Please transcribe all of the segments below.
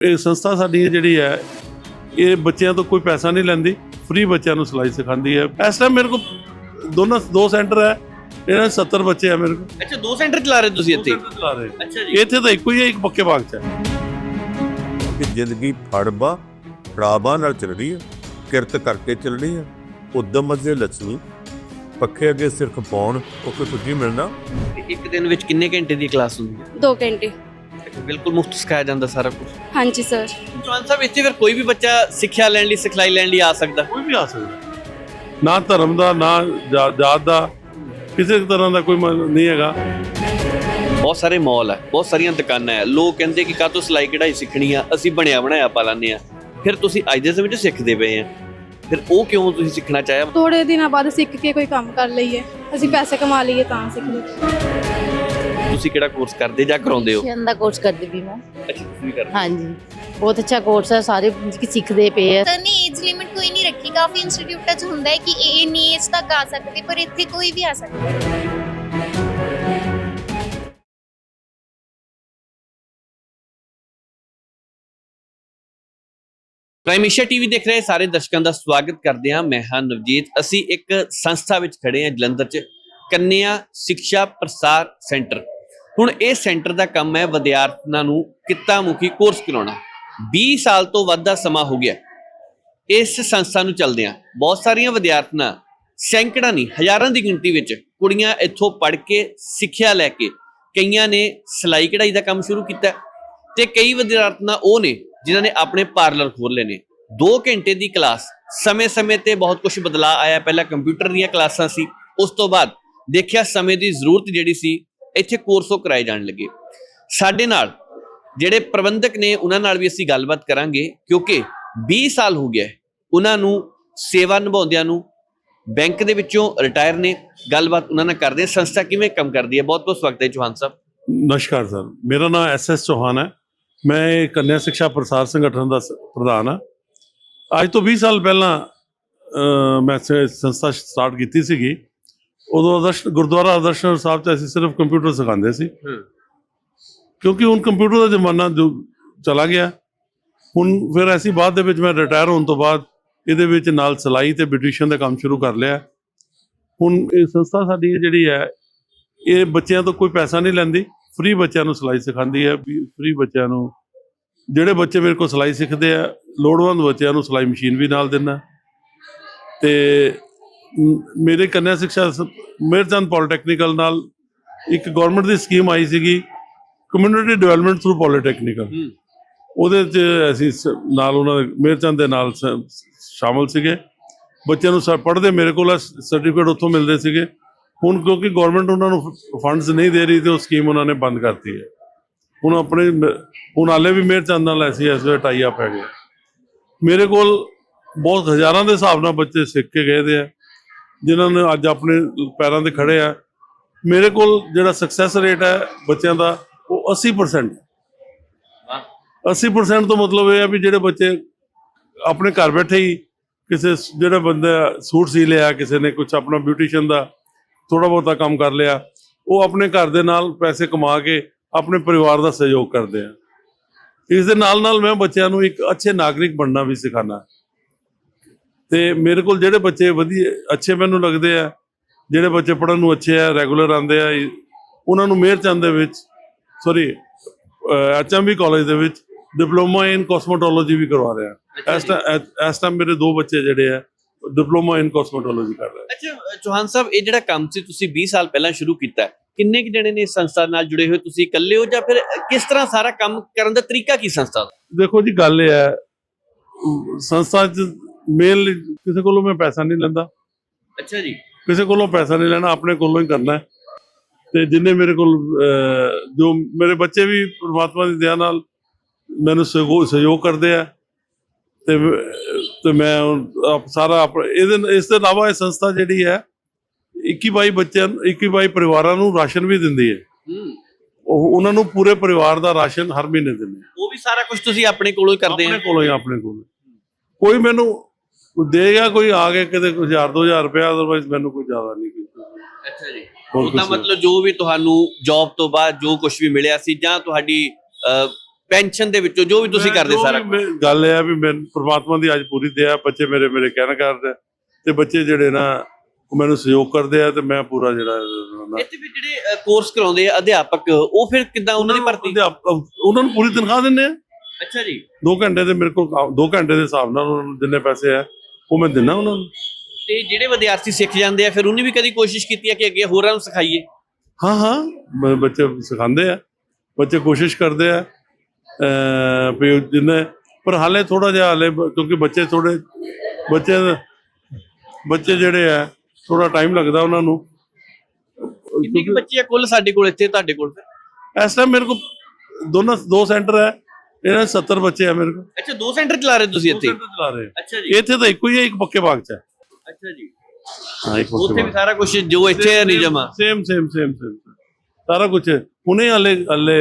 ਇਹ ਸੰਸਥਾ ਸਾਡੀ ਜਿਹੜੀ ਹੈ ਇਹ ਬੱਚਿਆਂ ਤੋਂ ਕੋਈ ਪੈਸਾ ਨਹੀਂ ਲੈਂਦੀ ਫ੍ਰੀ ਬੱਚਿਆਂ ਨੂੰ ਸਿਲਾਈ ਸਿਖਾਉਂਦੀ ਹੈ। ਇਸ ਟਾਈਮ ਮੇਰੇ ਕੋਲ ਦੋਨੋਂ ਦੋ ਸੈਂਟਰ ਹੈ ਇਹਨਾਂ 'ਚ 70 ਬੱਚੇ ਆ ਮੇਰੇ ਕੋਲ। ਅੱਛਾ ਦੋ ਸੈਂਟਰ ਚਲਾ ਰਹੇ ਤੁਸੀਂ ਇੱਥੇ? ਚਲਾ ਰਹੇ। ਅੱਛਾ ਜੀ। ਇੱਥੇ ਤਾਂ ਇੱਕੋ ਹੀ ਹੈ ਇੱਕ ਪੱਕੇ ਬਾਗ 'ਚ ਹੈ। ਕਿ ਜ਼ਿੰਦਗੀ ਫੜਬਾ ਫੜਾਬਾ ਨਾਲ ਚੱਲ ਰਹੀ ਹੈ ਕਿਰਤ ਕਰਕੇ ਚੱਲ ਰਹੀ ਹੈ। ਉਦਮ ਅਜੇ ਲక్ష్ਮੀ ਪੱਖੇ ਅੱਗੇ ਸਿਰ ਖਪਾਉਣ ਉਹ ਕੋਈ ਕੁਝ ਨਹੀਂ ਮਿਲਣਾ। ਇੱਕ ਦਿਨ ਵਿੱਚ ਕਿੰਨੇ ਘੰਟੇ ਦੀ ਕਲਾਸ ਹੁੰਦੀ ਹੈ? 2 ਘੰਟੇ। ਬਿਲਕੁਲ ਮੁਫਤ ਸਿਖਾਇਆ ਜਾਂਦਾ ਸਾਰਾ ਕੁਝ ਹਾਂਜੀ ਸਰ। ਚੌਹਾਨ ਸਾਹਿਬ ਇੱਥੇ ਫਿਰ ਕੋਈ ਵੀ ਬੱਚਾ ਸਿੱਖਿਆ ਲੈਣ ਲਈ ਸਿਖਲਾਈ ਲੈਣ ਲਈ ਆ ਸਕਦਾ? ਕੋਈ ਵੀ ਆ ਸਕਦਾ। ਨਾ ਧਰਮ ਦਾ ਨਾ ਜਾ- ਜਾਤ ਦਾ ਕਿਸੇ ਤਰ੍ਹਾਂ ਦਾ ਕੋਈ ਮ- ਨਹੀਂ ਹੈਗਾ। ਬਹੁਤ ਸਾਰੇ ਮਾਲ ਹੈ ਬਹੁਤ ਸਾਰੀਆਂ ਦੁਕਾਨਾਂ ਹੈ। ਲੋਕ ਕਹਿੰਦੇ ਕਿ ਕਾਹਤੋਂ ਸਿਲਾਈ ਕਢਾਈ ਸਿੱਖਣੀ ਆ ਅਸੀਂ ਬਣਿਆ ਬਣਾਇਆ ਪਾ ਲੈਂਦੇ ਆ ਫਿਰ ਤੁਸੀਂ ਅੱਜ ਦੇ ਸਮੇਂ 'ਚ ਸਿੱਖਦੇ ਪਏ ਆ। ਫਿਰ ਉਹ ਕਿਉਂ ਤੁਸੀਂ ਸਿੱਖਣਾ ਚਾਹਿਆ? ਥੋੜੇ ਦਿਨਾਂ ਬਾਅਦ ਸਿੱਖ ਕੇ ਕੋਈ ਕੰਮ ਕਰ ਲਈਏ। ਅਸੀਂ ਪੈਸੇ ਕਮਾ ਲਈਏ ਤਾਂ ਸਿੱਖਦੇ। ਤੁਸੀਂ ਕਿਹੜਾ ਕੋਰਸ ਕਰਦੇ ਜਾਂ ਕਰਾਉਂਦੇ ਹੋ? ਸ਼ਿਕਸ਼ਨ ਦਾ ਕੋਰਸ ਕਰਦੀ ਵੀ ਮੈਂ। ਅੱਛਾ ਤੁਸੀਂ ਕਰਦੇ ਹਾਂਜੀ। ਬਹੁਤ ਅੱਛਾ ਕੋਰਸ ਹੈ ਸਾਰੇ ਸਿੱਖਦੇ ਪਏ ਆ। ਸਰ ਨੇ ਏਜ ਲਿਮਿਟ ਕੋਈ ਨਹੀਂ ਰੱਖੀ। ਕਾਫੀ ਇੰਸਟੀਚਿਊਟਾਂ 'ਚ ਹੁੰਦਾ ਹੈ ਕਿ ਇਹ ਇੰਨੀ ਏਜ ਤੱਕ ਆ ਸਕਦੇ ਪਰ ਇੱਥੇ ਕੋਈ ਵੀ ਆ ਸਕਦਾ ਹੈ। ਪ੍ਰਾਈਮੇਸ਼ੀਆ ਟੀਵੀ ਦੇਖ ਰਹੇ ਸਾਰੇ ਦਰਸ਼ਕਾਂ ਦਾ ਸਵਾਗਤ ਕਰਦੇ ਹਾਂ। ਮੈਂ ਹਾਂ ਨਵਜੀਤ। ਅਸੀਂ ਇੱਕ ਸੰਸਥਾ ਵਿੱਚ ਖੜੇ ਹਾਂ ਜਲੰਧਰ 'ਚ। ਕੰਨਿਆ ਸਿੱਖਿਆ ਪ੍ਰਸਾਰ ਸੈਂਟਰ। ਹੁਣ ਇਹ ਸੈਂਟਰ ਦਾ ਕੰਮ ਹੈ ਵਿਦਿਆਰਥੀਆਂ ਨੂੰ ਕਿੱਤਾ ਮੁਖੀ ਕੋਰਸ ਕਰਾਉਣਾ। 20 ਸਾਲ ਤੋਂ ਵੱਧ ਦਾ ਸਮਾਂ ਹੋ ਗਿਆ। ਇਸ ਸੰਸਥਾ ਨੂੰ ਚੱਲਦਿਆਂ ਬਹੁਤ ਸਾਰੀਆਂ ਵਿਦਿਆਰਥਣਾਂ ਸੈਂਕੜਾਂ ਨਹੀਂ, ਹਜ਼ਾਰਾਂ ਦੀ ਗਿਣਤੀ ਵਿੱਚ ਕੁੜੀਆਂ ਇੱਥੋਂ ਪੜ੍ਹ ਕੇ, ਸਿੱਖਿਆ ਲੈ ਕੇ ਕਈਆਂ ਨੇ ਸਿਲਾਈ ਕਢਾਈ ਦਾ ਕੰਮ ਸ਼ੁਰੂ ਕੀਤਾ। ਤੇ ਕਈ ਵਿਦਿਆਰਥਣਾਂ ਉਹ ਨੇ ਜਿਨ੍ਹਾਂ ਨੇ ਆਪਣੇ ਪਾਰਲਰ ਖੋਲ ਲਏ ਨੇ। 2 ਘੰਟੇ ਦੀ ਕਲਾਸ, ਸਮੇਂ-ਸਮੇਂ ਤੇ ਬਹੁਤ ਕੁਝ ਬਦਲਾਅ ਆਇਆ। ਪਹਿਲਾਂ ਕੰਪਿਊਟਰ ਦੀਆਂ ਕਲਾਸਾਂ ਸੀ, ਉਸ ਤੋਂ ਬਾਅਦ ਦੇਖਿਆ ਸਮੇਂ ਦੀ ਜ਼ਰੂਰਤ ਜਿਹੜੀ ਸੀ ਇੱਥੇ ਕੋਰਸ ਉਹ ਕਰਾਏ ਜਾਣ ਲੱਗੇ। ਸਾਡੇ ਨਾਲ ਜਿਹੜੇ ਪ੍ਰਬੰਧਕ ਨੇ, ਉਹਨਾਂ ਨਾਲ ਵੀ ਅਸੀਂ ਗੱਲਬਾਤ ਕਰਾਂਗੇ, ਕਿਉਂਕਿ 20 ਸਾਲ ਹੋ ਗਿਆ ਉਹਨਾਂ ਨੂੰ ਸੇਵਾ ਨਿਭਾਉਂਦਿਆਂ ਨੂੰ, ਬੈਂਕ ਦੇ ਵਿੱਚੋਂ ਰਿਟਾਇਰ ਨੇ, ਗੱਲਬਾਤ ਉਹਨਾਂ ਨਾਲ ਕਰਦੇ ਸੰਸਥਾ ਕਿਵੇਂ ਕੰਮ ਕਰਦੀ ਹੈ? ਬਹੁਤ ਬਹੁਤ ਸਵਾਗਤ ਹੈ ਚੌਹਾਨ ਸਾਹਿਬ। ਨਮਸਕਾਰ ਸਰ। ਮੇਰਾ ਨਾਮ ਐਸ ਐਸ ਚੌਹਾਨ ਹੈ। ਮੈਂ ਇਹ ਕੰਨਿਆ ਸਿੱਖਿਆ ਪ੍ਰਸਾਰ ਸੰਗਠਨ ਦਾ ਸ- ਪ੍ਰਧਾਨ ਹਾਂ। ਅੱਜ ਤੋਂ 20 ਸਾਲ ਪਹਿਲਾਂ ਮੈਂ ਸੰਸਥਾ ਸਟਾਰਟ ਕੀਤੀ ਸੀਗੀ। ਉਦੋਂ ਆਦਰਸ਼ ਗੁਰਦੁਆਰਾ ਆਦਰਸ਼ਨ ਸਾਹਿਬ ਚ ਅਸੀਂ ਸਿਰਫ ਕੰਪਿਊਟਰ ਸਿਖਾਉਂਦੇ ਸੀ। ਕਿਉਂਕਿ ਹੁਣ ਕੰਪਿਊਟਰ ਦਾ ਜ਼ਮਾਨਾ ਜੋ ਚਲਾ ਗਿਆ। ਹੁਣ ਫਿਰ ਅਸੀਂ ਬਾਅਦ ਦੇ ਵਿੱਚ ਮੈਂ ਰਿਟਾਇਰ ਹੋਣ ਤੋਂ ਬਾਅਦ ਇਹਦੇ ਵਿੱਚ ਨਾਲ ਸਿਲਾਈ ਤੇ ਬਿਊਟੀਸ਼ੀਅਨ ਦਾ ਕੰਮ ਸ਼ੁਰੂ ਕਰ ਲਿਆ। ਹੁਣ ਇਹ ਸੰਸਥਾ ਸਾਡੀ ਜਿਹੜੀ ਹੈ ਇਹ ਬੱਚਿਆਂ ਤੋਂ ਕੋਈ ਪੈਸਾ ਨਹੀਂ ਲੈਂਦੀ। ਫ੍ਰੀ ਬੱਚਿਆਂ ਨੂੰ ਸਿਲਾਈ ਸਿਖਾਉਂਦੀ ਹੈ। ਫ੍ਰੀ ਬੱਚਿਆਂ ਨੂੰ ਜਿਹੜੇ ਬੱਚੇ ਮੇਰੇ ਕੋਲ ਸਿਲਾਈ ਸਿੱਖਦੇ ਆ ਲੋੜਵੰਦ ਬੱਚਿਆਂ ਨੂੰ ਸਿਲਾਈ ਮਸ਼ੀਨ ਵੀ ਨਾਲ ਦਿੰਦਾ। ਤੇ ਮੇਰੇ ਕੰਨਿਆ ਸਿੱਖਿਆ ਮਿਹਰਚੰਦ ਪੋਲੀਟੈਕਨੀਕਲ ਨਾਲ ਇੱਕ ਗਵਰਨਮੈਂਟ ਦੀ ਸਕੀਮ ਆਈ ਸੀਗੀ ਕਮਿਊਨਿਟੀ ਡਿਵੈਲਪਮੈਂਟ ਥਰੂ ਪੋਲੀਟੈਕਨੀਕਲ। ਉਹਦੇ 'ਚ ਅਸੀਂ ਨਾਲ ਉਹਨਾਂ ਦੇ ਮਿਹਰਚੰਦ ਦੇ ਨਾਲ ਸ਼ਾਮਲ ਸੀਗੇ। ਬੱਚਿਆਂ ਨੂੰ ਪੜ੍ਹਦੇ ਮੇਰੇ ਕੋਲ ਸਰਟੀਫਿਕੇਟ ਉੱਥੋਂ ਮਿਲਦੇ ਸੀਗੇ। ਹੁਣ ਕਿਉਂਕਿ ਗਵਰਨਮੈਂਟ ਉਹਨਾਂ ਨੂੰ ਫੰਡਸ ਨਹੀਂ ਦੇ ਰਹੀ ਤੇ ਉਹ ਸਕੀਮ ਉਹਨਾਂ ਨੇ ਬੰਦ ਕਰਤੀ ਹੈ। ਹੁਣ ਆਪਣੇ ਹੁਣ ਹਾਲੇ ਵੀ ਮਿਹਰਚੰਦ ਨਾਲ ਐਸੀ ਵੇਲੇ ਟਾਈ ਅਪ ਹੈਗੇ ਮੇਰੇ ਕੋਲ ਬਹੁਤ ਹਜ਼ਾਰਾਂ ਦੇ ਹਿਸਾਬ ਨਾਲ ਬੱਚੇ ਸਿੱਖ ਕੇ ਗਏ ਦੇ ਆ। ਜਿਨ੍ਹਾਂ ਨੇ ਅੱਜ ਆਪਣੇ ਪੈਰਾਂ ਤੇ ਖੜੇ ਆ। ਮੇਰੇ ਕੋਲ ਜਿਹੜਾ ਸਕਸੈਸ ਰੇਟ ਹੈ ਬੱਚਿਆਂ ਦਾ, ਉਹ 80% ਵਾਹ। 80% ਤੋਂ ਮਤਲਬ ਇਹ ਆ ਵੀ ਜਿਹੜੇ ਬੱਚੇ ਆਪਣੇ ਘਰ ਬੈਠੇ ਹੀ ਕਿਸੇ ਜਿਹੜਾ ਬੰਦਾ ਸੂਟ ਸੀ ਲਿਆ, ਕਿਸੇ ਨੇ ਕੁਝ ਆਪਣਾ ਬਿਊਟੀਸ਼ੀਅਨ ਦਾ ਥੋੜਾ ਬਹੁਤਾ ਕੰਮ ਕਰ ਲਿਆ, ਉਹ ਆਪਣੇ ਘਰ ਦੇ ਨਾਲ ਪੈਸੇ ਕਮਾ ਕੇ ਆਪਣੇ ਪਰਿਵਾਰ ਦਾ ਸਹਿਯੋਗ ਕਰਦੇ ਆ। ਇਸ ਦੇ ਨਾਲ ਨਾਲ ਮੈਂ ਬੱਚਿਆਂ ਨੂੰ ਇੱਕ ਅੱਛੇ ਨਾਗਰਿਕ ਬਣਨਾ ਵੀ ਸਿਖਾਣਾ ਤੇ ਮੇਰੇ ਕੋਲ ਜਿਹੜੇ ਬੱਚੇ ਵਧੀਆ ਅੱਛੇ ਮੈਨੂੰ ਲੱਗਦੇ ਆ ਜਿਹੜੇ ਬੱਚੇ ਪੜ੍ਹਨ ਨੂੰ ਅੱਛੇ ਆ ਰੈਗੂਲਰ ਆਉਂਦੇ ਆ ਉਹਨਾਂ ਨੂੰ ਮਿਹਰਚੰਦ ਦੇ ਵਿੱਚ ਸੌਰੀ ਐਚਐਮਬੀ ਕਾਲਜ ਦੇ ਵਿੱਚ ਡਿਪਲੋਮਾ ਇਨ ਕਾਸਮੈਟੋਲੋਜੀ ਵੀ ਕਰਵਾ ਰਿਹਾ। ਇਸ ਟਾਈਮ ਇਸ ਟਾਈਮ ਮੇਰੇ ਦੋ ਬੱਚੇ ਜਿਹੜੇ ਆ ਡਿਪਲੋਮਾ ਇਨ ਕਾਸਮੈਟੋਲੋਜੀ ਕਰ ਰਹੇ। ਅੱਛਾ ਚੌਹਾਨ ਸਾਹਿਬ ਇਹ ਜਿਹੜਾ ਕੰਮ ਸੀ ਤੁਸੀਂ 20 ਸਾਲ ਪਹਿਲਾਂ ਸ਼ੁਰੂ ਕੀਤਾ ਕਿੰਨੇ ਕੁ ਜਣੇ ਨੇ ਇਸ ਸੰਸਥਾ ਨਾਲ ਜੁੜੇ ਹੋਏ? ਤੁਸੀਂ ਇਕੱਲੇ ਹੋ ਜਾਂ ਫਿਰ ਕਿਸ ਤਰ੍ਹਾਂ ਸਾਰਾ ਕੰਮ ਕਰਨ ਦਾ ਤਰੀਕਾ ਕੀ ਸੰਸਥਾ ਦਾ? ਦੇਖੋ ਜੀ ਗੱਲ ਇਹ ਹੈ ਸੰਸਥਾ ਚ ਮੇਨ ਕਿਸੇ ਕੋਲੋਂ ਮੈਂ ਪੈਸਾ ਨਹੀਂ ਲੈਂਦਾ। ਅੱਛਾ ਜੀ। ਕਿਸੇ ਕੋਲੋਂ ਪੈਸਾ ਨਹੀਂ ਲੈਣਾ ਆਪਣੇ ਕੋਲੋਂ ਹੀ ਕਰਨਾ ਹੈ। ਤੇ ਜਿੰਨੇ ਮੇਰੇ ਕੋਲ ਜੋ ਮੇਰੇ ਬੱਚੇ ਵੀ ਪ੍ਰਮਾਤਮਾ ਦੀ ਦਇਆ ਨਾਲ ਮੈਨੂੰ ਸਹਿਯੋਗ ਕਰਦੇ ਆ। ਤੇ ਤੇ ਮੈਂ ਆਪ- ਸਾਰਾ ਇਹਦੇ ਇਸ ਤੋਂ ਇਲਾਵਾ ਇਹ ਸੰਸਥਾ ਜਿਹੜੀ ਹੈ 21 22 ਬੱਚਿਆਂ ਨੂੰ 21 22 ਪਰਿਵਾਰਾਂ ਨੂੰ ਰਾਸ਼ਨ ਵੀ ਦਿੰਦੀ ਹੈ। ਉਹ ਉਹਨਾਂ ਨੂੰ ਪੂਰੇ ਪਰਿਵਾਰ ਦਾ ਰਾਸ਼ਨ ਹਰ ਮਹੀਨੇ ਦਿੰਦੇ ਉਹ ਵੀ ਸਾਰਾ ਕੁਝ ਤੁਸੀਂ ਆਪਣੇ ਕੋਲੋਂ ਹੀ ਕਰਦੇ ਆਪਣੇ ਕੋਲੋਂ ਹੀ ਆਪਣੇ ਕੋਲ। ਕੋਈ ਮੈਨੂੰ ਦੇਗਾ ਕੋਈ ਆ ਕੇ ਕਿਤੇ ਕੁਝ ਹਜ਼ਾਰ 2000 ਰੁਪਇਆ ਅਦਰਵਾਈਜ਼ ਮੈਨੂੰ ਕੋਈ ਜ਼ਿਆਦਾ ਨਹੀਂ ਕੋਈ। ਅੱਛਾ ਜੀ। ਹੋਰ ਉਹਦਾ ਕੁਛ ਨਹੀਂ। ਮਤਲਬ ਜੋ ਵੀ ਤੁਹਾਨੂੰ ਜੌਬ ਤੋਂ ਬਾਅਦ ਜੋ ਕੁਝ ਵੀ ਮਿਲਿਆ ਸੀ ਜਾਂ ਤੁਹਾਡੀ ਪੈਨਸ਼ਨ ਦੇ ਵਿੱਚੋਂ ਜੋ ਵੀ ਤੁਸੀਂ ਮੈਂ ਕਰਦੇ ਜੋ ਸਾਰਾ ਵੀ ਮੈਂ- ਗੱਲ ਇਹ ਆ ਵੀ ਮੈਂ ਪ੍ਰਮਾਤਮਾ ਦੀ ਅੱਜ ਪੂਰੀ ਦਇਆ ਬੱਚੇ ਮੇਰੇ ਮੇਰੇ ਕਹਿਣ ਕਰਦੇ ਤੇ ਬੱਚੇ ਜਿਹੜੇ ਨਾ ਉਹ ਮੈਨੂੰ ਸਹਿਯੋਗ ਕਰਦੇ ਆ ਤੇ ਮੈਂ ਪੂਰਾ ਜਿਹੜਾ ਇੱਥੇ ਵੀ ਜਿਹੜੇ ਕੋਰਸ ਕਰਾਉਂਦੇ ਆ ਅਧਿਆਪਕ ਉਹ ਫਿਰ ਕਿੱਦਾਂ ਉਹਨਾਂ ਦੀ ਭਰਤੀ? ਉਹਨਾਂ ਨੂੰ ਪੂਰੀ ਤਨਖਾਹ ਦਿੰਦੇ ਆ। ਅੱਛਾ ਜੀ। 2 ਘੰਟੇ ਦੇ ਮੇਰੇ ਕੋਲ 2 ਘੰਟੇ ਦੇ ਹਿਸਾਬ ਨਾਲ ਉਹਨਾਂ ਨੂੰ ਜਿੰਨੇ ਪੈਸੇ ਆ। ਉਹ ਮੈਂ ਦਿੰਦਾ ਉਹਨਾਂ ਨੂੰ। ਤੇ ਜਿਹੜੇ ਵਿਦਿਆਰਥੀ ਸਿੱਖ ਜਾਂਦੇ ਆ ਫਿਰ ਉਹਨੇ ਵੀ ਕਦੀ ਕੋਸ਼ਿਸ਼ ਕੀਤੀ ਹੈ ਕਿ ਅੱਗੇ ਹੋਰਾਂ ਨੂੰ ਸਿਖਾਈਏ? ਹਾਂ ਹਾਂ। ਬ- ਬੱਚੇ ਸਿਖਾਉਂਦੇ ਆ। ਬੱਚੇ ਕੋਸ਼ਿਸ਼ ਕਰਦੇ ਆ। ਅ ਵੀ ਉਹ ਜਿੰਨੇ ਪਰ ਹਾਲੇ ਥੋੜਾ ਜਿਹਾ ਹਾਲੇ ਬ- ਕਿਉਂਕਿ ਬੱਚੇ ਥੋੜੇ ਬੱਚੇ ਬੱਚੇ ਜਿਹੜੇ ਆ ਥੋੜਾ ਟਾਈਮ ਲੱਗਦਾ ਉਹਨਾਂ ਨੂੰ। ਕਿੰਨੇ ਕੁ ਬੱਚੇ ਆ ਕੁੱਲ ਸਾਡੇ ਕੋਲ ਇੱਥੇ ਤੁਹਾਡੇ ਕੋਲ ਇਸ ਟਾਈਮ ਮੇਰੇ ਕੋਲ ਦੋਨੋਂ ਦੋ ਸੈਂਟਰ ਹੈ ਇਹਨਾਂ 'ਚ 70 ਬੱਚੇ ਆ ਮੇਰੇ ਕੋਲ। ਅੱਛਾ ਦੋ ਸੈਂਟਰ ਚਲਾ ਰਹੇ ਤੁਸੀਂ ਦੋ ਇੱਥੇ? center ਚਲਾ ਰਹੇ ਆ। ਅੱਛਾ ਜੀ। ਇੱਥੇ ਤਾਂ ਇੱਕੋ ਹੀ ਹੈ ਇੱਕ ਪੱਕੇ ਬਾਗ 'ਚ ਹੈ ਅੱਛਾ ਜੀ। ਹਾਂ ਇੱਕ ਉੱਥੇ ਵੀ ਸਾਰਾ ਕੁਝ ਜੋ ਇੱਥੇ ਹੈ ਨਿਯਮ ਆ ਸੇਮ ਸੇਮ ਸੇਮ ਸੇਮ ਸਾਰਾ ਕੁਝ ਹੁਣੇ ਹਾਲੇ ਹਾਲੇ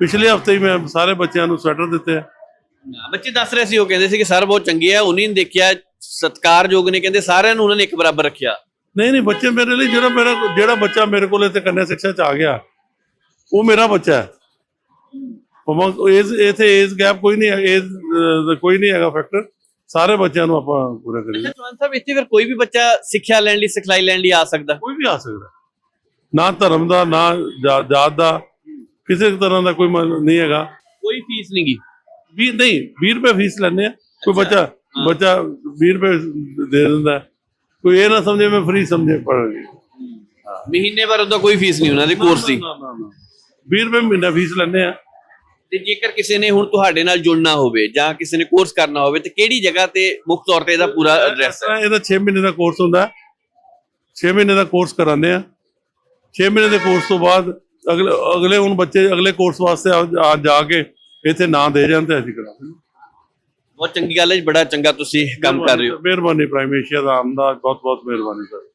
ਪਿਛਲੇ ਹਫ਼ਤੇ ਹੀ ਮੈਂ ਸਾਰੇ ਬੱਚਿਆਂ ਨੂੰ ਸਵੈਟਰ ਦਿੱਤੇ ਆ। ਬੱਚੇ ਦੱਸ ਰਹੇ ਸੀ ਉਹ ਕਹਿੰਦੇ ਸੀ ਕਿ ਸਰ ਬਹੁਤ ਚੰਗੇ ਆ ਉਹਨੇ ਦੇਖਿਆ ਸਤਕਾਰਯੋਗ ਨੇ ਕਹਿੰਦੇ ਸਾਰਿਆਂ ਨੂੰ ਉਹਨਾਂ ਨੇ ਇੱਕ ਬਰਾਬਰ ਰੱਖਿਆ। ਨਹੀਂ ਨਹੀਂ ਬੱਚੇ ਮੇਰੇ ਲਈ ਜਿਹੜਾ ਮੇਰਾ ਜਿਹੜਾ ਬੱਚਾ ਮੇਰੇ ਕੋਲ ਇੱਥੇ ਕੰਨਿਆ ਸਿੱਖਿਆ ਚ ਆ ਗਿਆ ਉਹ ਮੇਰਾ ਬੱਚਾ ਹੈ। ਭਾਵੇਂ ਏਜ ਇਥੇ ਏਜ ਗੈਪ ਕੋਈ ਨਹੀਂ ਹੈ ਏਜ ਕੋਈ ਨਹੀਂ ਹੈਗਾ ਫੈਕਟਰ ਸਾਰੇ ਬੱਚਿਆਂ ਨੂੰ ਆਪਾਂ ਪੂਰਾ ਕਰੀਏ। ਚੌਹਾਨ ਸਾਹਿਬ ਇੱਥੇ ਫਿਰ ਕੋਈ ਵੀ ਬੱਚਾ ਸਿੱਖਿਆ ਲੈਣ ਲਈ ਸਿਖਲਾਈ ਲੈਣ ਲਈ ਆ ਸਕਦਾ? ਕੋਈ ਵੀ ਆ ਸਕਦਾ। ਨਾ ਧਰਮ ਦਾ ਨਾ ਜਾਤ ਦਾ ਕਿਸੇ ਤਰ੍ਹਾਂ ਦਾ ਕੋਈ ਨਹੀਂ ਹੈਗਾ। ਕੋਈ ਫੀਸ ਨਹੀਂ ਗੀ? ਵੀ ਨਹੀਂ 20 ਰੁਪਏ ਫੀਸ ਲੈਂਦੇ ਆ। ਕੋਈ ਬੱਚਾ ਬੱਚਾ 20 ਰੁਪਏ ਦੇ ਦਿੰਦਾ। ਕੋਈ ਇਹ ਨਾ ਸਮਝੇ ਮੈਂ ਫ੍ਰੀ ਸਮਝੇ ਪੜ੍ਹਨ ਮਹੀਨੇ ਭਰ ਉਹਦਾ ਕੋਈ ਫੀਸ ਨਹੀਂ ਉਹਨਾਂ ਦੇ ਕੋਰਸ ਦੀ। 20 ਰੁਪਏ ਮਹੀਨਾ ਫੀਸ ਲੈਂਦੇ ਆ। ਤੇ ਜੇਕਰ ਕਿਸੇ ਨੇ ਹੁਣ ਤੁਹਾਡੇ ਨਾਲ ਜੁੜਨਾ ਹੋਵੇ ਜਾਂ ਕਿਸੇ ਨੇ ਕੋਰਸ ਕਰਨਾ ਹੋਵੇ ਤੇ ਕਿਹੜੀ ਜਗ੍ਹਾ ਤੇ ਮੁੱਖ ਤੌਰ ਤੇ ਇਹਦਾ ਪੂਰਾ ਐਡਰੈਸ ਹੈ? ਇਹਦਾ 6 ਮਹੀਨੇ ਦਾ ਕੋਰਸ ਹੁੰਦਾ। 6 ਮਹੀਨੇ ਦਾ ਕੋਰਸ ਕਰਾਉਂਦੇ ਆ। 6 ਮਹੀਨੇ ਦੇ ਕੋਰਸ ਤੋਂ ਬਾਅਦ ਅਗਲੇ ਅਗਲੇ ਹੁਣ ਬੱਚੇ ਅਗਲੇ ਕੋਰਸ ਵਾਸਤੇ ਆ- ਜਾ ਕੇ ਇੱਥੇ ਨਾਂ ਦੇ ਤੇ ਅਸੀਂ ਕਰਾਂਗੇ ਬਹੁਤ ਚੰਗੀ ਗੱਲ ਹੈ ਬੜਾ ਚੰਗਾ ਤੁਸੀਂ ਕੰਮ ਕਰ ਰਹੇ ਹੋ। ਮਿਹਰਬਾਨੀ ਪ੍ਰਾਈਮ ਏਸ਼ੀਆ ਦਾ ਆਮਦਾ ਬਹੁਤ ਬਹੁਤ ਮਿਹਰਬਾਨੀ ਸਰ।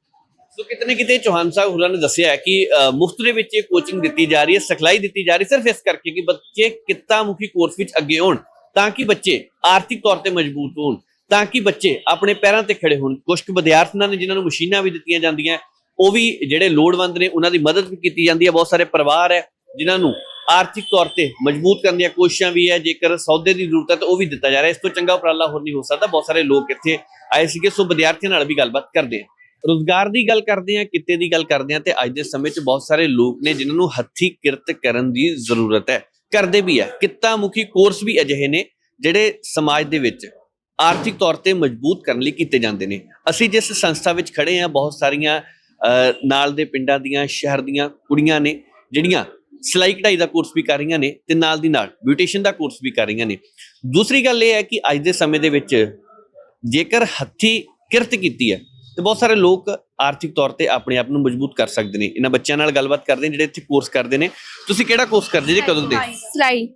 ਸੋ ਕਿਤੇ ਨਾ ਕਿਤੇ ਚੌਹਾਨ ਸਾਹਿਬ ਹੋਰਾਂ ਨੇ ਦੱਸਿਆ ਕਿ ਮੁਫਤ ਦੇ ਵਿੱਚ ਇਹ ਕੋਚਿੰਗ ਦਿੱਤੀ ਜਾ ਰਹੀ ਹੈ, ਸਿਖਲਾਈ ਦਿੱਤੀ ਜਾ ਰਹੀ ਹੈ, ਸਿਰਫ ਇਸ ਕਰਕੇ ਕਿ ਬੱਚੇ ਕਿੱਤਾ ਮੁਖੀ ਕੋਰਸ ਵਿੱਚ ਅੱਗੇ ਹੋਣ ਤਾਂ ਕਿ ਬੱਚੇ ਆਰਥਿਕ ਤੌਰ ਤੇ ਮਜ਼ਬੂਤ ਹੋਣ, ਤਾਂ ਕਿ ਬੱਚੇ ਆਪਣੇ ਪੈਰਾਂ ਤੇ ਖੜੇ ਹੋਣ। ਕੁਝ ਕੁ ਵਿਦਿਆਰਥੀਆਂ ਨੇ ਜਿਨ੍ਹਾਂ ਨੂੰ ਮਸ਼ੀਨਾਂ ਵੀ ਦਿੱਤੀਆਂ ਜਾਂਦੀਆਂ, ਉਹ ਵੀ ਜਿਹੜੇ ਲੋੜਵੰਦ ਨੇ, ਉਹਨਾਂ ਦੀ ਮਦਦ ਵੀ ਕੀਤੀ ਜਾਂਦੀ ਹੈ। ਬਹੁਤ ਸਾਰੇ ਪਰਿਵਾਰ ਹੈ ਜਿਨ੍ਹਾਂ ਨੂੰ ਆਰਥਿਕ ਤੌਰ ਤੇ ਮਜ਼ਬੂਤ ਕਰਨ ਦੀਆਂ ਕੋਸ਼ਿਸ਼ਾਂ ਵੀ ਹੈ, ਜੇਕਰ ਸੌਦੇ ਦੀ ਜ਼ਰੂਰਤ ਹੈ ਤਾਂ ਉਹ ਵੀ ਦਿੱਤਾ ਜਾ ਰਿਹਾ ਇਸ ਤੋਂ ਚੰਗਾ ਉਪਰਾਲਾ ਹੋਰ ਨਹੀਂ ਹੋ ਸਕਦਾ। ਬਹੁਤ ਸਾਰੇ ਲੋਕ ਇੱਥੇ ਆਏ ਸੀਗੇ, ਸੋ ਵਿਦਿਆਰਥੀਆਂ ਨਾਲ ਵੀ ਗੱਲਬਾਤ ਕਰਦੇ ਹਾਂ। ਰੋਜ਼ਗਾਰ ਦੀ ਗੱਲ ਕਰਦੇ ਆ ਕਿੱਤੇ ਦੀ ਗੱਲ ਕਰਦੇ ਆ ਤੇ ਅੱਜ ਦੇ ਸਮੇਂ 'ਚ ਬਹੁਤ ਸਾਰੇ ਲੋਕ ਨੇ ਜਿਨ੍ਹਾਂ ਨੂੰ ਹੱਥੀ ਕਿਰਤ ਕਰਨ ਦੀ ਜ਼ਰੂਰਤ ਹੈ। ਕਰਦੇ ਵੀ ਹੈ। ਕਿੱਤਾ ਮੁਖੀ ਕੋਰਸ ਵੀ ਅਜਿਹੇ ਨੇ ਜਿਹੜੇ ਸਮਾਜ ਦੇ ਵਿੱਚ ਆਰਥਿਕ ਤੌਰ ਤੇ ਮਜ਼ਬੂਤ ਕਰਨ ਲਈ ਕੀਤੇ ਜਾਂਦੇ ਨੇ। ਅਸੀਂ ਜਿਸ ਸੰਸਥਾ ਵਿੱਚ ਖੜੇ ਆ ਬਹੁਤ ਸਾਰੀਆਂ ਨਾਲ ਦੇ ਪਿੰਡਾਂ ਦੀਆਂ, ਸ਼ਹਿਰ ਦੀਆਂ ਕੁੜੀਆਂ ਨੇ, ਜਿਹੜੀਆਂ ਸਿਲਾਈ ਕਢਾਈ ਦਾ ਕੋਰਸ ਵੀ ਕਰ ਰਹੀਆਂ ਨੇ ਤੇ ਨਾਲ ਦੀ ਨਾਲ ਬਿਊਟੀਸ਼ੀਅਨ ਦਾ ਕੋਰਸ ਵੀ ਕਰ ਰਹੀਆਂ ਨੇ। ਦੂਸਰੀ ਗੱਲ ਇਹ ਹੈ ਕਿ ਅੱਜ ਦੇ ਸਮੇਂ ਦੇ ਵਿੱਚ ਜੇਕਰ ਹੱਥੀ ਕਿਰਤ ਕੀਤੀ ਹੈ ਤੇ ਬਹੁਤ ਸਾਰੇ ਲੋਕ ਆਰਥਿਕ ਤੌਰ ਤੇ ਆਪਣੇ ਆਪ ਨੂੰ ਮਜ਼ਬੂਤ ਕਰ ਸਕਦੇ ਨੇ। ਇਹਨਾਂ ਬੱਚਿਆਂ ਨਾਲ ਗੱਲਬਾਤ ਕਰਦੇ ਨੇ ਜਿਹੜੇ ਇੱਥੇ ਕੋਰਸ ਕਰਦੇ ਨੇ। ਤੁਸੀਂ ਕਿਹੜਾ ਕੋਰਸ ਕਰਦੇ ਜੀ ਕਦੋਂ ਦੇ? ਸਿਲਾਈ।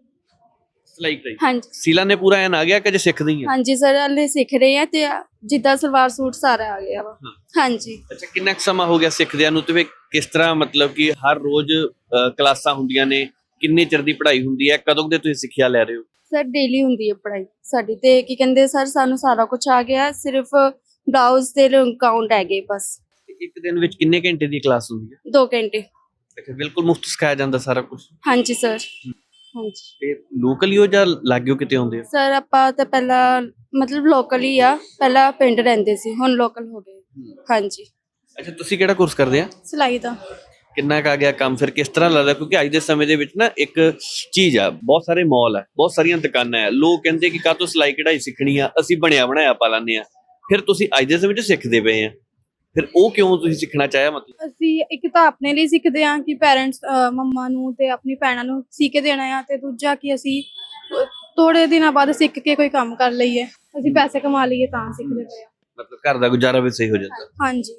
ਸਿਲਾਈ। ਕਢਾਈ ਹਾਂਜੀ। ਸੀਲਾ ਨੇ ਪੂਰਾ ਐਨ ਆ ਗਿਆ ਕਿ ਜੇ ਸਿੱਖਦੇ ਆ? ਹਾਂਜੀ ਸਰ ਹਲੇ ਸਿੱਖ ਰਹੇ ਆ ਤੇ ਜਿੱਦਾਂ ਸਲਵਾਰ ਸੂਟ ਸਾਰਾ ਆ ਗਿਆ ਵਾ। ਹਾਂਜੀ। ਅੱਛਾ ਕਿੰਨਾ ਕੁ ਸਮਾਂ ਹੋ ਗਿਆ ਸਿੱਖਦਿਆਂ ਨੂੰ? ਤੇ ਫਿਰ ਕਿਸ ਤਰ੍ਹਾਂ ਮਤਲਬ ਕਿ ਹਰ ਰੋਜ਼ ਕਲਾਸਾਂ ਹੁੰਦੀਆਂ ਨੇ? ਕਿੰਨੇ ਚਿਰ ਦੀ ਪੜ੍ਹਾਈ ਹੁੰਦੀ ਹੈ? ਕਦੋਂ ਦੇ ਤੁਸੀਂ ਸਿੱਖਿਆ ਲੈ ਰਹੇ ਹੋ? ਸਰ ਡੇਲੀ ਹੁੰਦੀ ਹੈ ਪੜ੍ਹਾਈ। ਸਾਡੀ ਤੇ ਕੀ ਕਹਿੰਦੇ ਸਰ ਸਾਨੂੰ ਸਾਰਾ ਕੁਝ ਆ ਗਿਆ। ਸਿਰਫ ਬਲਾਊਜ਼ ਤੇ ਕਾਊਂਟ ਹੈਗੇ ਬਸ। ਤੇ ਇੱਕ ਦਿਨ ਵਿੱਚ ਕਿੰਨੇ ਘੰਟੇ ਦੀ ਕਲਾਸ ਹੁੰਦੀ ਹੈ? 2 ਘੰਟੇ। ਅੱਛਾ ਬਿਲਕੁਲ ਮੁਫਤ ਸਿਖਾਇਆ ਜਾਂਦਾ ਸਾਰਾ ਕੁਝ ਹਾਂਜੀ ਸਰ ਹਾਂਜੀ। ਤੇ ਲੋਕਲ ਹੀ ਹੋ ਜਾਂ ਲਾਗਿਓ ਕਿਤੇ ਆਉਂਦੇ ਹੋ ਸਰ ਆਪਾਂ ਤਾਂ ਪਹਿਲਾਂ ਮਤਲਬ ਲੋਕਲ ਹੀ ਆ। ਪਹਿਲਾਂ ਪਿੰਡ ਰਹਿੰਦੇ ਸੀ ਹੁਣ ਲੋਕਲ ਹੋ ਗਏ। ਹਾਂਜੀ। ਅੱਛਾ ਤੁਸੀਂ ਕਿਹੜਾ ਕੋਰਸ ਕਰਦੇ ਆ? ਸਿਲਾਈ ਦਾ। ਕਿੰਨਾ ਕੁ ਗਿਆ ਕੰਮ? ਫਿਰ ਕਿਸ ਤਰ੍ਹਾਂ ਲੱਗਦਾ? ਕਿਉਂਕਿ ਅੱਜ ਦੇ ਸਮੇਂ ਦੇ ਵਿੱਚ ਨਾ ਇੱਕ ਚੀਜ਼ ਆ ਬਹੁਤ ਸਾਰੇ ਮਾਲ ਆ ਬਹੁਤ ਸਾਰੀਆਂ ਦੁਕਾਨਾਂ ਆ। ਲੋਕ ਕਹਿੰਦੇ ਕਿ ਕਾਹਤੋਂ ਸਿਲਾਈ ਕਢਾਈ ਸਿੱਖਣੀ ਆ? ਅਸੀਂ ਬਣਿਆ ਬਣਾਇਆ ਪਾ ਲੈਂਦੇ ਆ। ਫਿਰ ਤੁਸੀਂ ਅੱਜ ਦੇ ਸਮੇਂ 'ਚ ਸਿੱਖਦੇ ਪਏ ਆ। ਫਿਰ ਉਹ ਕਿਉਂ ਤੁਸੀਂ ਸਿੱਖਣਾ ਚਾਹਿਆ ਮਤਲਬ? ਅਸੀਂ ਇੱਕ ਤਾਂ ਆਪਣੇ ਲਈ ਸਿੱਖਦੇ ਹਾਂ ਕਿ ਪੈਰੈਂਟਸ ਮੰਮਾ ਨੂੰ ਤੇ ਆਪਣੀ ਭੈਣਾਂ ਨੂੰ ਸੀ ਕੇ ਦੇਣਾ ਆ ਤੇ ਦੂਜਾ ਕਿ ਅਸੀਂ ਥੋੜੇ ਦਿਨਾਂ ਬਾਅਦ ਸਿੱਖ ਕੇ ਕੋਈ ਕੰਮ ਕਰ ਲਈਏ। ਅਸੀਂ ਪੈਸੇ ਕਮਾ ਲਈਏ ਤਾਂ ਸਿੱਖਦੇ ਪਏ ਆ। ਮਤਲਬ ਘਰ ਦਾ ਗੁਜ਼ਾਰਾ ਵੀ ਸਹੀ ਹੋ ਜਾਂਦਾ। ਹਾਂਜੀ।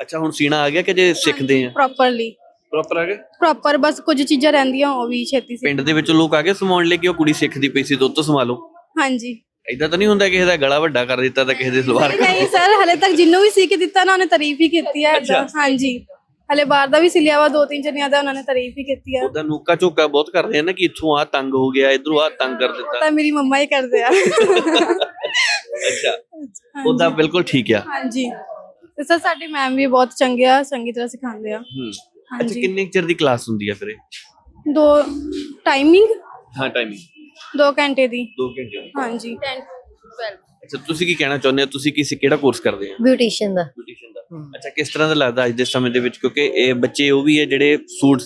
ਅੱਛਾ ਹੁਣ ਸੀਣਾ ਆ ਗਿਆ ਕਿ ਜੇ ਸਿੱਖਦੇ ਆ? ਪ੍ਰੋਪਰਲੀ ਪ੍ਰੋਪਰ ਆ ਗਿਆ? ਪ੍ਰੋਪਰ ਬਸ ਕੁਝ ਚੀਜ਼ਾਂ ਰਹਿੰਦੀਆਂ ਉਹ ਵੀ ਛੇਤੀ ਸਿੱਖ ਪਿੰਡ ਦੇ ਵਿੱਚ ਲੋਕ ਆ ਗਏ ਸਮਾਉਣ ਲਈ ਕਿ ਉਹ ਕੁੜੀ ਸਿੱਖਦੀ ਪਈ ਸੀ ਦੁੱਧ ਸੰਭਾਲੋ। ਹਾਂਜੀ। ਐਦਾਂ ਤਾਂ ਨਹੀਂ ਹੁੰਦਾ ਕਿਸੇ ਦਾ ਗਲਾ ਵੱਡਾ ਕਰ ਦਿੱਤਾ ਤਾਂ ਕਿਸੇ ਦੇ ਸਲਵਾਰ ਨਹੀਂ, ਨਹੀਂ ਸਰ ਹਲੇ ਤੱਕ ਜਿੰਨੂੰ ਵੀ ਸੀ ਕੇ ਦਿੱਤਾ ਨਾ ਉਹਨੇ ਤਾਰੀਫ ਹੀ ਕੀਤੀ ਹੈ ਏਦਾਂ। ਹਾਂਜੀ। ਹਲੇ ਬਾਹਰ ਦਾ ਵੀ ਸਿਲਿਆ ਵਾ ਦੋ ਤਿੰਨ ਜਣਿਆਂ ਦਾ ਉਹਨਾਂ ਨੇ ਤਾਰੀਫ ਹੀ ਕੀਤੀ ਆ। ਉਹਦਾ ਨੂਕਾ ਝੋਕਾ ਬਹੁਤ ਕਰਦੇ ਆ ਨਾ ਕਿ ਇੱਥੋਂ ਆ ਤੰਗ ਹੋ ਗਿਆ ਇਧਰੋਂ ਆ ਤੰਗ ਕਰ ਦਿੱਤਾ। ਤਾਂ ਮੇਰੀ ਮੰਮਾ ਹੀ ਕਰਦੇ ਆ। ਅੱਛਾ। ਉਹਦਾ ਬਿਲਕੁਲ ਠੀਕ ਆ। ਹਾਂਜੀ। ਤੇ ਸਰ ਸਾਡੇ ਮੈਮ ਵੀ ਬਹੁਤ ਚੰਗੇ ਆ ਚੰਗੀ ਤਰ੍ਹਾਂ ਸਿਖਾਉਂਦੇ ਆ। ਹੂੰ। ਅੱਛਾ ਹਾਂਜੀ। ਕਿੰਨੇ ਕੁ ਚਿਰ ਦੀ ਕਲਾਸ ਹੁੰਦੀ ਆ ਫਿਰ ਇਹ? ਦੋ ਟਾਈਮਿੰਗ? ਹਾਂ ਟਾਈਮਿੰਗ। 2 ਘੰਟੇ ਦੀ। 2 ਘੰਟੇ ਦੀ। ਹਾਂਜੀ। ਅੱਛਾ ਤੁਸੀਂ ਕੀ ਕਹਿਣਾ ਚਾਹੁੰਦੇ ਹੋ? ਤੁਸੀਂ ਕਿਸੇ ਕਿਹੜਾ ਕੋਰਸ ਕਰਦੇ ਹੋ? ਬਿਊਟੀਸ਼ੀਅਨ ਦਾ। ਬਿਊਟੀਸ਼ੀਅਨ ਦਾ। ਅੱਛਾ ਕਿਸ ਤਰ੍ਹਾਂ ਦਾ ਲੱਗਦਾ ਅੱਜ ਦੇ ਸਮੇਂ ਦੇ ਵਿੱਚ? ਕਿਉਂਕਿ ਇਹ ਬੱਚੇ ਉਹ ਵੀ ਹੈ ਜਿਹੜੇ ਸੂਟ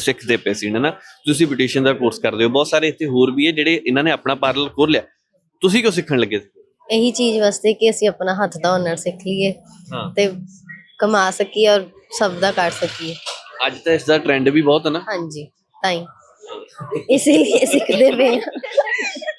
ਸਿੱਖਦੇ ਪਏ ਸੀ ਨਾ ਤੁਸੀਂ ਬਿਊਟੀਸ਼ੀਅਨ ਦਾ ਕੋਰਸ ਕਰਦੇ ਹੋ। ਬਹੁਤ ਸਾਰੇ ਇੱਥੇ ਹੋਰ ਵੀ ਹੈ ਜਿਹੜੇ ਇਹਨਾਂ ਨੇ ਆਪਣਾ ਪਾਰਲਰ ਖੋਲ ਲਿਆ। ਤੁਸੀਂ ਕਿਉਂ ਸਿੱਖਣ ਲੱਗੇ? ਸੀ ਇਹੀ ਚੀਜ਼ ਵਾਸਤੇ ਕਿ ਅਸੀਂ ਆਪਣਾ ਹੱਥ ਦਾ ਹੁਨਰ ਸਿੱਖ ਲਈਏ ਹਾਂ। ਤੇ ਕਮਾ ਸਕੀਏ ਔਰ ਸਭ ਦਾ ਕਰ ਸਕੀਏ। ਅੱਜ ਤਾਂ ਇਸ ਦਾ ਟ੍ਰੈਂਡ ਵੀ ਬਹੁਤ ਹੈ ਨਾ? ਹਾਂਜੀ ਤਾਂ ਹੀ। ਇਸੇ ਸਿੱਖਦੇ ਪਏ ਹਾਂ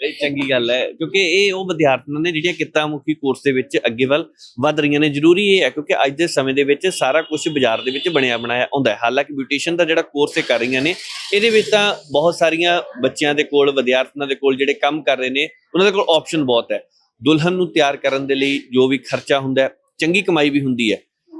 ਇਹ ਚੰਗੀ ਗੱਲ ਹੈ ਕਿਉਂਕਿ ਇਹ ਉਹ ਵਿਦਿਆਰਥੀਆਂ ਨੇ ਜਿਹੜੀਆਂ ਕਿੱਤਾ ਕੋਰਸ ਦੇ ਵਿੱਚ ਅੱਗੇ ਵੱਲ ਵਧ ਰਹੀਆਂ ਨੇ ਜ਼ਰੂਰੀ ਇਹ ਹੈ ਕਿਉਂਕਿ ਅੱਜ ਦੇ ਸਮੇਂ ਦੇ ਵਿੱਚ ਸਾਰਾ ਕੁਝ ਬਾਜ਼ਾਰ ਦੇ ਵਿੱਚ ਬਣਿਆ ਬਣਾਇਆ ਹੁੰਦਾ ਹੈ ਹਾਲਾਂਕਿ ਬਿਊਟੀਸ਼ੀਅਨ ਦਾ ਜਿਹੜਾ ਕੋਰਸ ਇਹ ਕਰ ਰਹੀਆਂ ਨੇ ਇਹਦੇ ਵਿੱਚ ਤਾਂ ਬਹੁਤ ਸਾਰੀਆਂ ਬੱਚਿਆਂ ਦੇ ਕੋਲ ਵਿਦਿਆਰਥਣਾਂ ਦੇ ਕੋਲ ਜਿਹੜੇ ਕੰਮ ਕਰ ਰਹੇ ਨੇ ਉਹਨਾਂ ਦੇ ਕੋਲ ਆਪਸ਼ਨ ਬਹੁਤ ਹੈ ਦੁਲਹਨ ਨੂੰ ਤਿਆਰ ਕਰਨ ਦੇ ਲਈ ਜੋ ਵੀ ਖਰਚਾ ਹੁੰਦਾ ਹੈ ਚੰਗੀ ਕਮਾਈ ਵੀ ਹੁੰਦੀ ਹੈ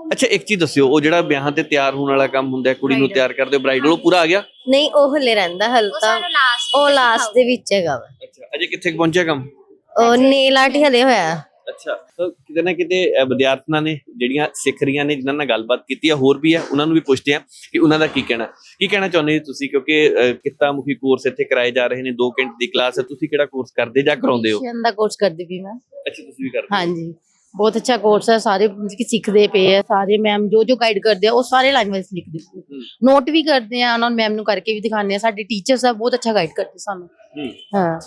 ਅੱਛਾ ਇੱਕ ਚੀਜ਼ ਦੱਸਿਓ ਉਹ ਜਿਹੜਾ ਵਿਆਹਾਂ ਤੇ ਤਿਆਰ ਹੋਣ ਵਾਲਾ ਕੰਮ ਹੁੰਦਾ ਹੈ ਕੁੜੀ ਨੂੰ ਤਿਆਰ ਕਰਦੇ ਹੋ ਬ੍ਰਾਈਡਲ ਉਹ ਪੂਰਾ ਆ ਗਿਆ? ਨਹੀਂ ਉਹ ਹਲੇ ਰਹਿੰਦਾ ਹਲ ਉਹ ਲਾਸਟ ਉਹ ਲਾਸਟ ਦੇ ਵਿੱਚ ਹੈਗਾ ਵਾ। ਅੱਛਾ ਅਜੇ ਕਿੱਥੇ ਕੁ ਪਹੁੰਚਿਆ ਕੰਮ? ਉਹ ਨੇਲ ਆਰਟ ਹੀ ਹਲੇ ਹੋਇਆ। ਅੱਛਾ ਤਾਂ ਕਿਤੇ ਨਾ ਕਿਤੇ ਅਹ, ਵਿਦਿਆਰਥਣਾਂ ਨੇ ਜਿਹੜੀਆਂ ਸਿੱਖ ਰਹੀਆਂ ਨੇ ਜਿਨ੍ਹਾਂ ਨਾਲ ਗੱਲਬਾਤ ਕੀਤੀ ਆ ਹੋਰ ਵੀ ਆ ਉਹਨਾਂ ਨੂੰ ਵੀ ਪੁੱਛਦੇ ਆ ਕਿ ਉਹਨਾਂ ਦਾ ਕੀ ਕਹਿਣਾ। ਕੀ ਕਹਿਣਾ ਚਾਹੁੰਦੇ ਹੋ ਤੁਸੀਂ? ਕਿਉਂਕਿ ਅਹ, ਕਿੱਤਾ ਮੁਖੀ ਕੋਰਸ ਇੱਥੇ ਕਰਾਏ ਜਾ ਰਹੇ ਨੇ 2 ਘੰਟੇ ਦੀ ਕਲਾਸ ਹੈ ਤੁਸੀਂ ਕਿਹੜਾ ਕੋਰਸ ਕਰਦੇ ਜਾਂ ਕਰਾਉਂਦੇ ਹੋ? ਦਾ ਕੋਰਸ ਕਰਦੀ ਵੀ ਮੈਂ। ਅੱਛਾ ਤੁਸੀਂ ਵੀ ਕਰਦੇ ਹੋ। ਹਾਂਜੀ। ਬਹੁਤ ਅੱਛਾ ਕੋਰਸ ਹੈ ਸਾਰੇ ਕਿ ਸਿੱਖਦੇ ਪਏ ਆ ਸਾਰੇ ਮੈਮ ਜੋ ਜੋ ਗਾਈਡ ਕਰਦੇ ਆ ਉਹ ਸਾਰੇ ਲੈਂਗੁਏਜ ਲਿਖਦੇ। ਨੋਟ ਵੀ ਕਰਦੇ ਆ ਉਹਨਾਂ ਮੈਮ ਨੂੰ ਕਰਕੇ ਵੀ ਦਿਖਾਉਂਦੇ ਆ। ਸਾਡੇ ਟੀਚਰਸ ਆ ਬਹੁਤ ਅੱਛਾ ਗਾਈਡ ਕਰਦੇ ਸਾਨੂੰ। ਹੂੰ।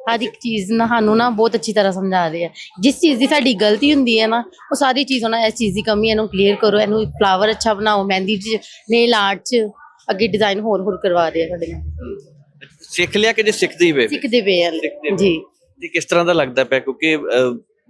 ਹਰ ਇੱਕ ਚੀਜ਼ ਨਾ ਸਾਨੂੰ ਨਾ ਬਹੁਤ ਅੱਛੀ ਤਰ੍ਹਾਂ ਸਮਝਾ ਰਹੇ ਆ। ਜਿਸ ਚੀਜ਼ ਦੀ ਸਾਡੀ ਗਲਤੀ ਹੁੰਦੀ ਹੈ ਨਾ ਉਹ ਸਾਰੀ ਚੀਜ਼ ਉਹਨਾਂ ਇਸ ਚੀਜ਼ ਦੀ ਕਮੀ ਇਹਨੂੰ ਕਲੀਅਰ ਕਰੋ ਇਹਨੂੰ ਫਲਾਵਰ ਅੱਛਾ ਬਣਾਓ ਮਹਿੰਦੀ ਚ ਨੇਲ ਆਰਟ ਚ ਅੱਗੇ ਡਿਜ਼ਾਈਨ ਹੋਰ ਹੋਰ ਕਰਵਾ ਰਹੇ ਆ ਸਾਡੇ ਨਾਲ। ਸਿੱਖ ਲਿਆ ਕਿ ਜੇ ਸਿੱਖਦੇ ਹੀ ਪਏ? ਸਿੱਖਦੇ ਪਏ ਆ। ਜੀ। ਤੇ ਕਿਸ ਤਰ੍ਹਾਂ ਦਾ ਲੱਗਦਾ ਪਿਆ? ਕਿਉਂਕਿ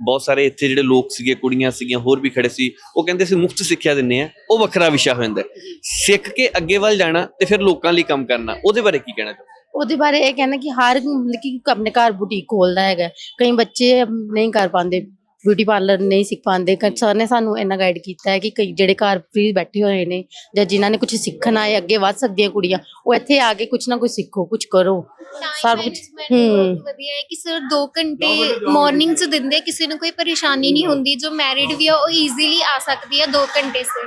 ਬਹੁਤ ਸਾਰੇ ਇੱਥੇ ਜਿਹੜੇ ਲੋਕ ਸੀਗੇ, ਕੁੜੀਆਂ ਸੀਗੀਆਂ, ਹੋਰ ਵੀ ਖੜੇ ਸੀ, ਉਹ ਕਹਿੰਦੇ ਸੀ ਮੁਫਤ ਸਿੱਖਿਆ ਦਿੰਨੇ ਆ ਉਹ ਵੱਖਰਾ ਵਿਸ਼ਾ ਹੋ ਜਾਂਦਾ ਸਿੱਖ ਕੇ ਅੱਗੇ ਵੱਲ ਜਾਣਾ ਤੇ ਫਿਰ ਲੋਕਾਂ ਲਈ ਕੰਮ ਕਰਨਾ, ਉਹਦੇ ਬਾਰੇ ਕੀ ਕਹਿਣਾ ਚਾਹੁੰਦੇ ਉਹਦੇ ਬਾਰੇ ਇਹ ਕਹਿਣਾ ਕਿ ਹਰ ਮਤਲਬ ਕਿ ਆਪਣੇ ਘਰ ਬੁਟੀਕ ਖੋਲਦਾ ਹੈਗਾ ਕਈ ਬੱਚੇ ਨਹੀਂ ਕਰ ਪਾਉਂਦੇ। ਬਿਊਟੀ ਪਾਰਲਰ ਨਹੀਂ ਸਿੱਖ ਪਾਉਂਦੇ। ਕ- ਸਰ ਨੇ ਸਾਨੂੰ ਇੰਨਾ ਗਾਈਡ ਕੀਤਾ ਹੈ ਕਿ ਕਈ ਜਿਹੜੇ ਘਰ ਫ੍ਰੀ ਬੈਠੇ ਹੋਏ ਨੇ ਜਾਂ ਜਿਨ੍ਹਾਂ ਨੇ ਕੁਝ ਸਿੱਖਣਾ ਹੈ ਅੱਗੇ ਵੱਧ ਸਕਦੀਆਂ ਕੁੜੀਆਂ ਉਹ ਇੱਥੇ ਆ ਕੇ ਕੁਝ ਨਾ ਕੁਝ ਸਿੱਖੋ ਕੁਝ ਕਰੋ। ਸਭ ਕੁਝ ਹੂੰ। ਵਧੀਆ ਹੈ ਕਿ ਸਰ 2 ਘੰਟੇ ਮਾਰਨਿੰਗ ਚ ਦਿੰਦੇ ਕਿਸੇ ਨੂੰ ਕੋਈ ਪਰੇਸ਼ਾਨੀ ਨਹੀਂ ਹੁੰਦੀ ਜੋ ਮੈਰਿਡ ਵੀ ਆ ਉਹ ਈਜ਼ੀਲੀ ਆ ਸਕਦੀ ਹੈ 2 ਘੰਟੇ ਸੇ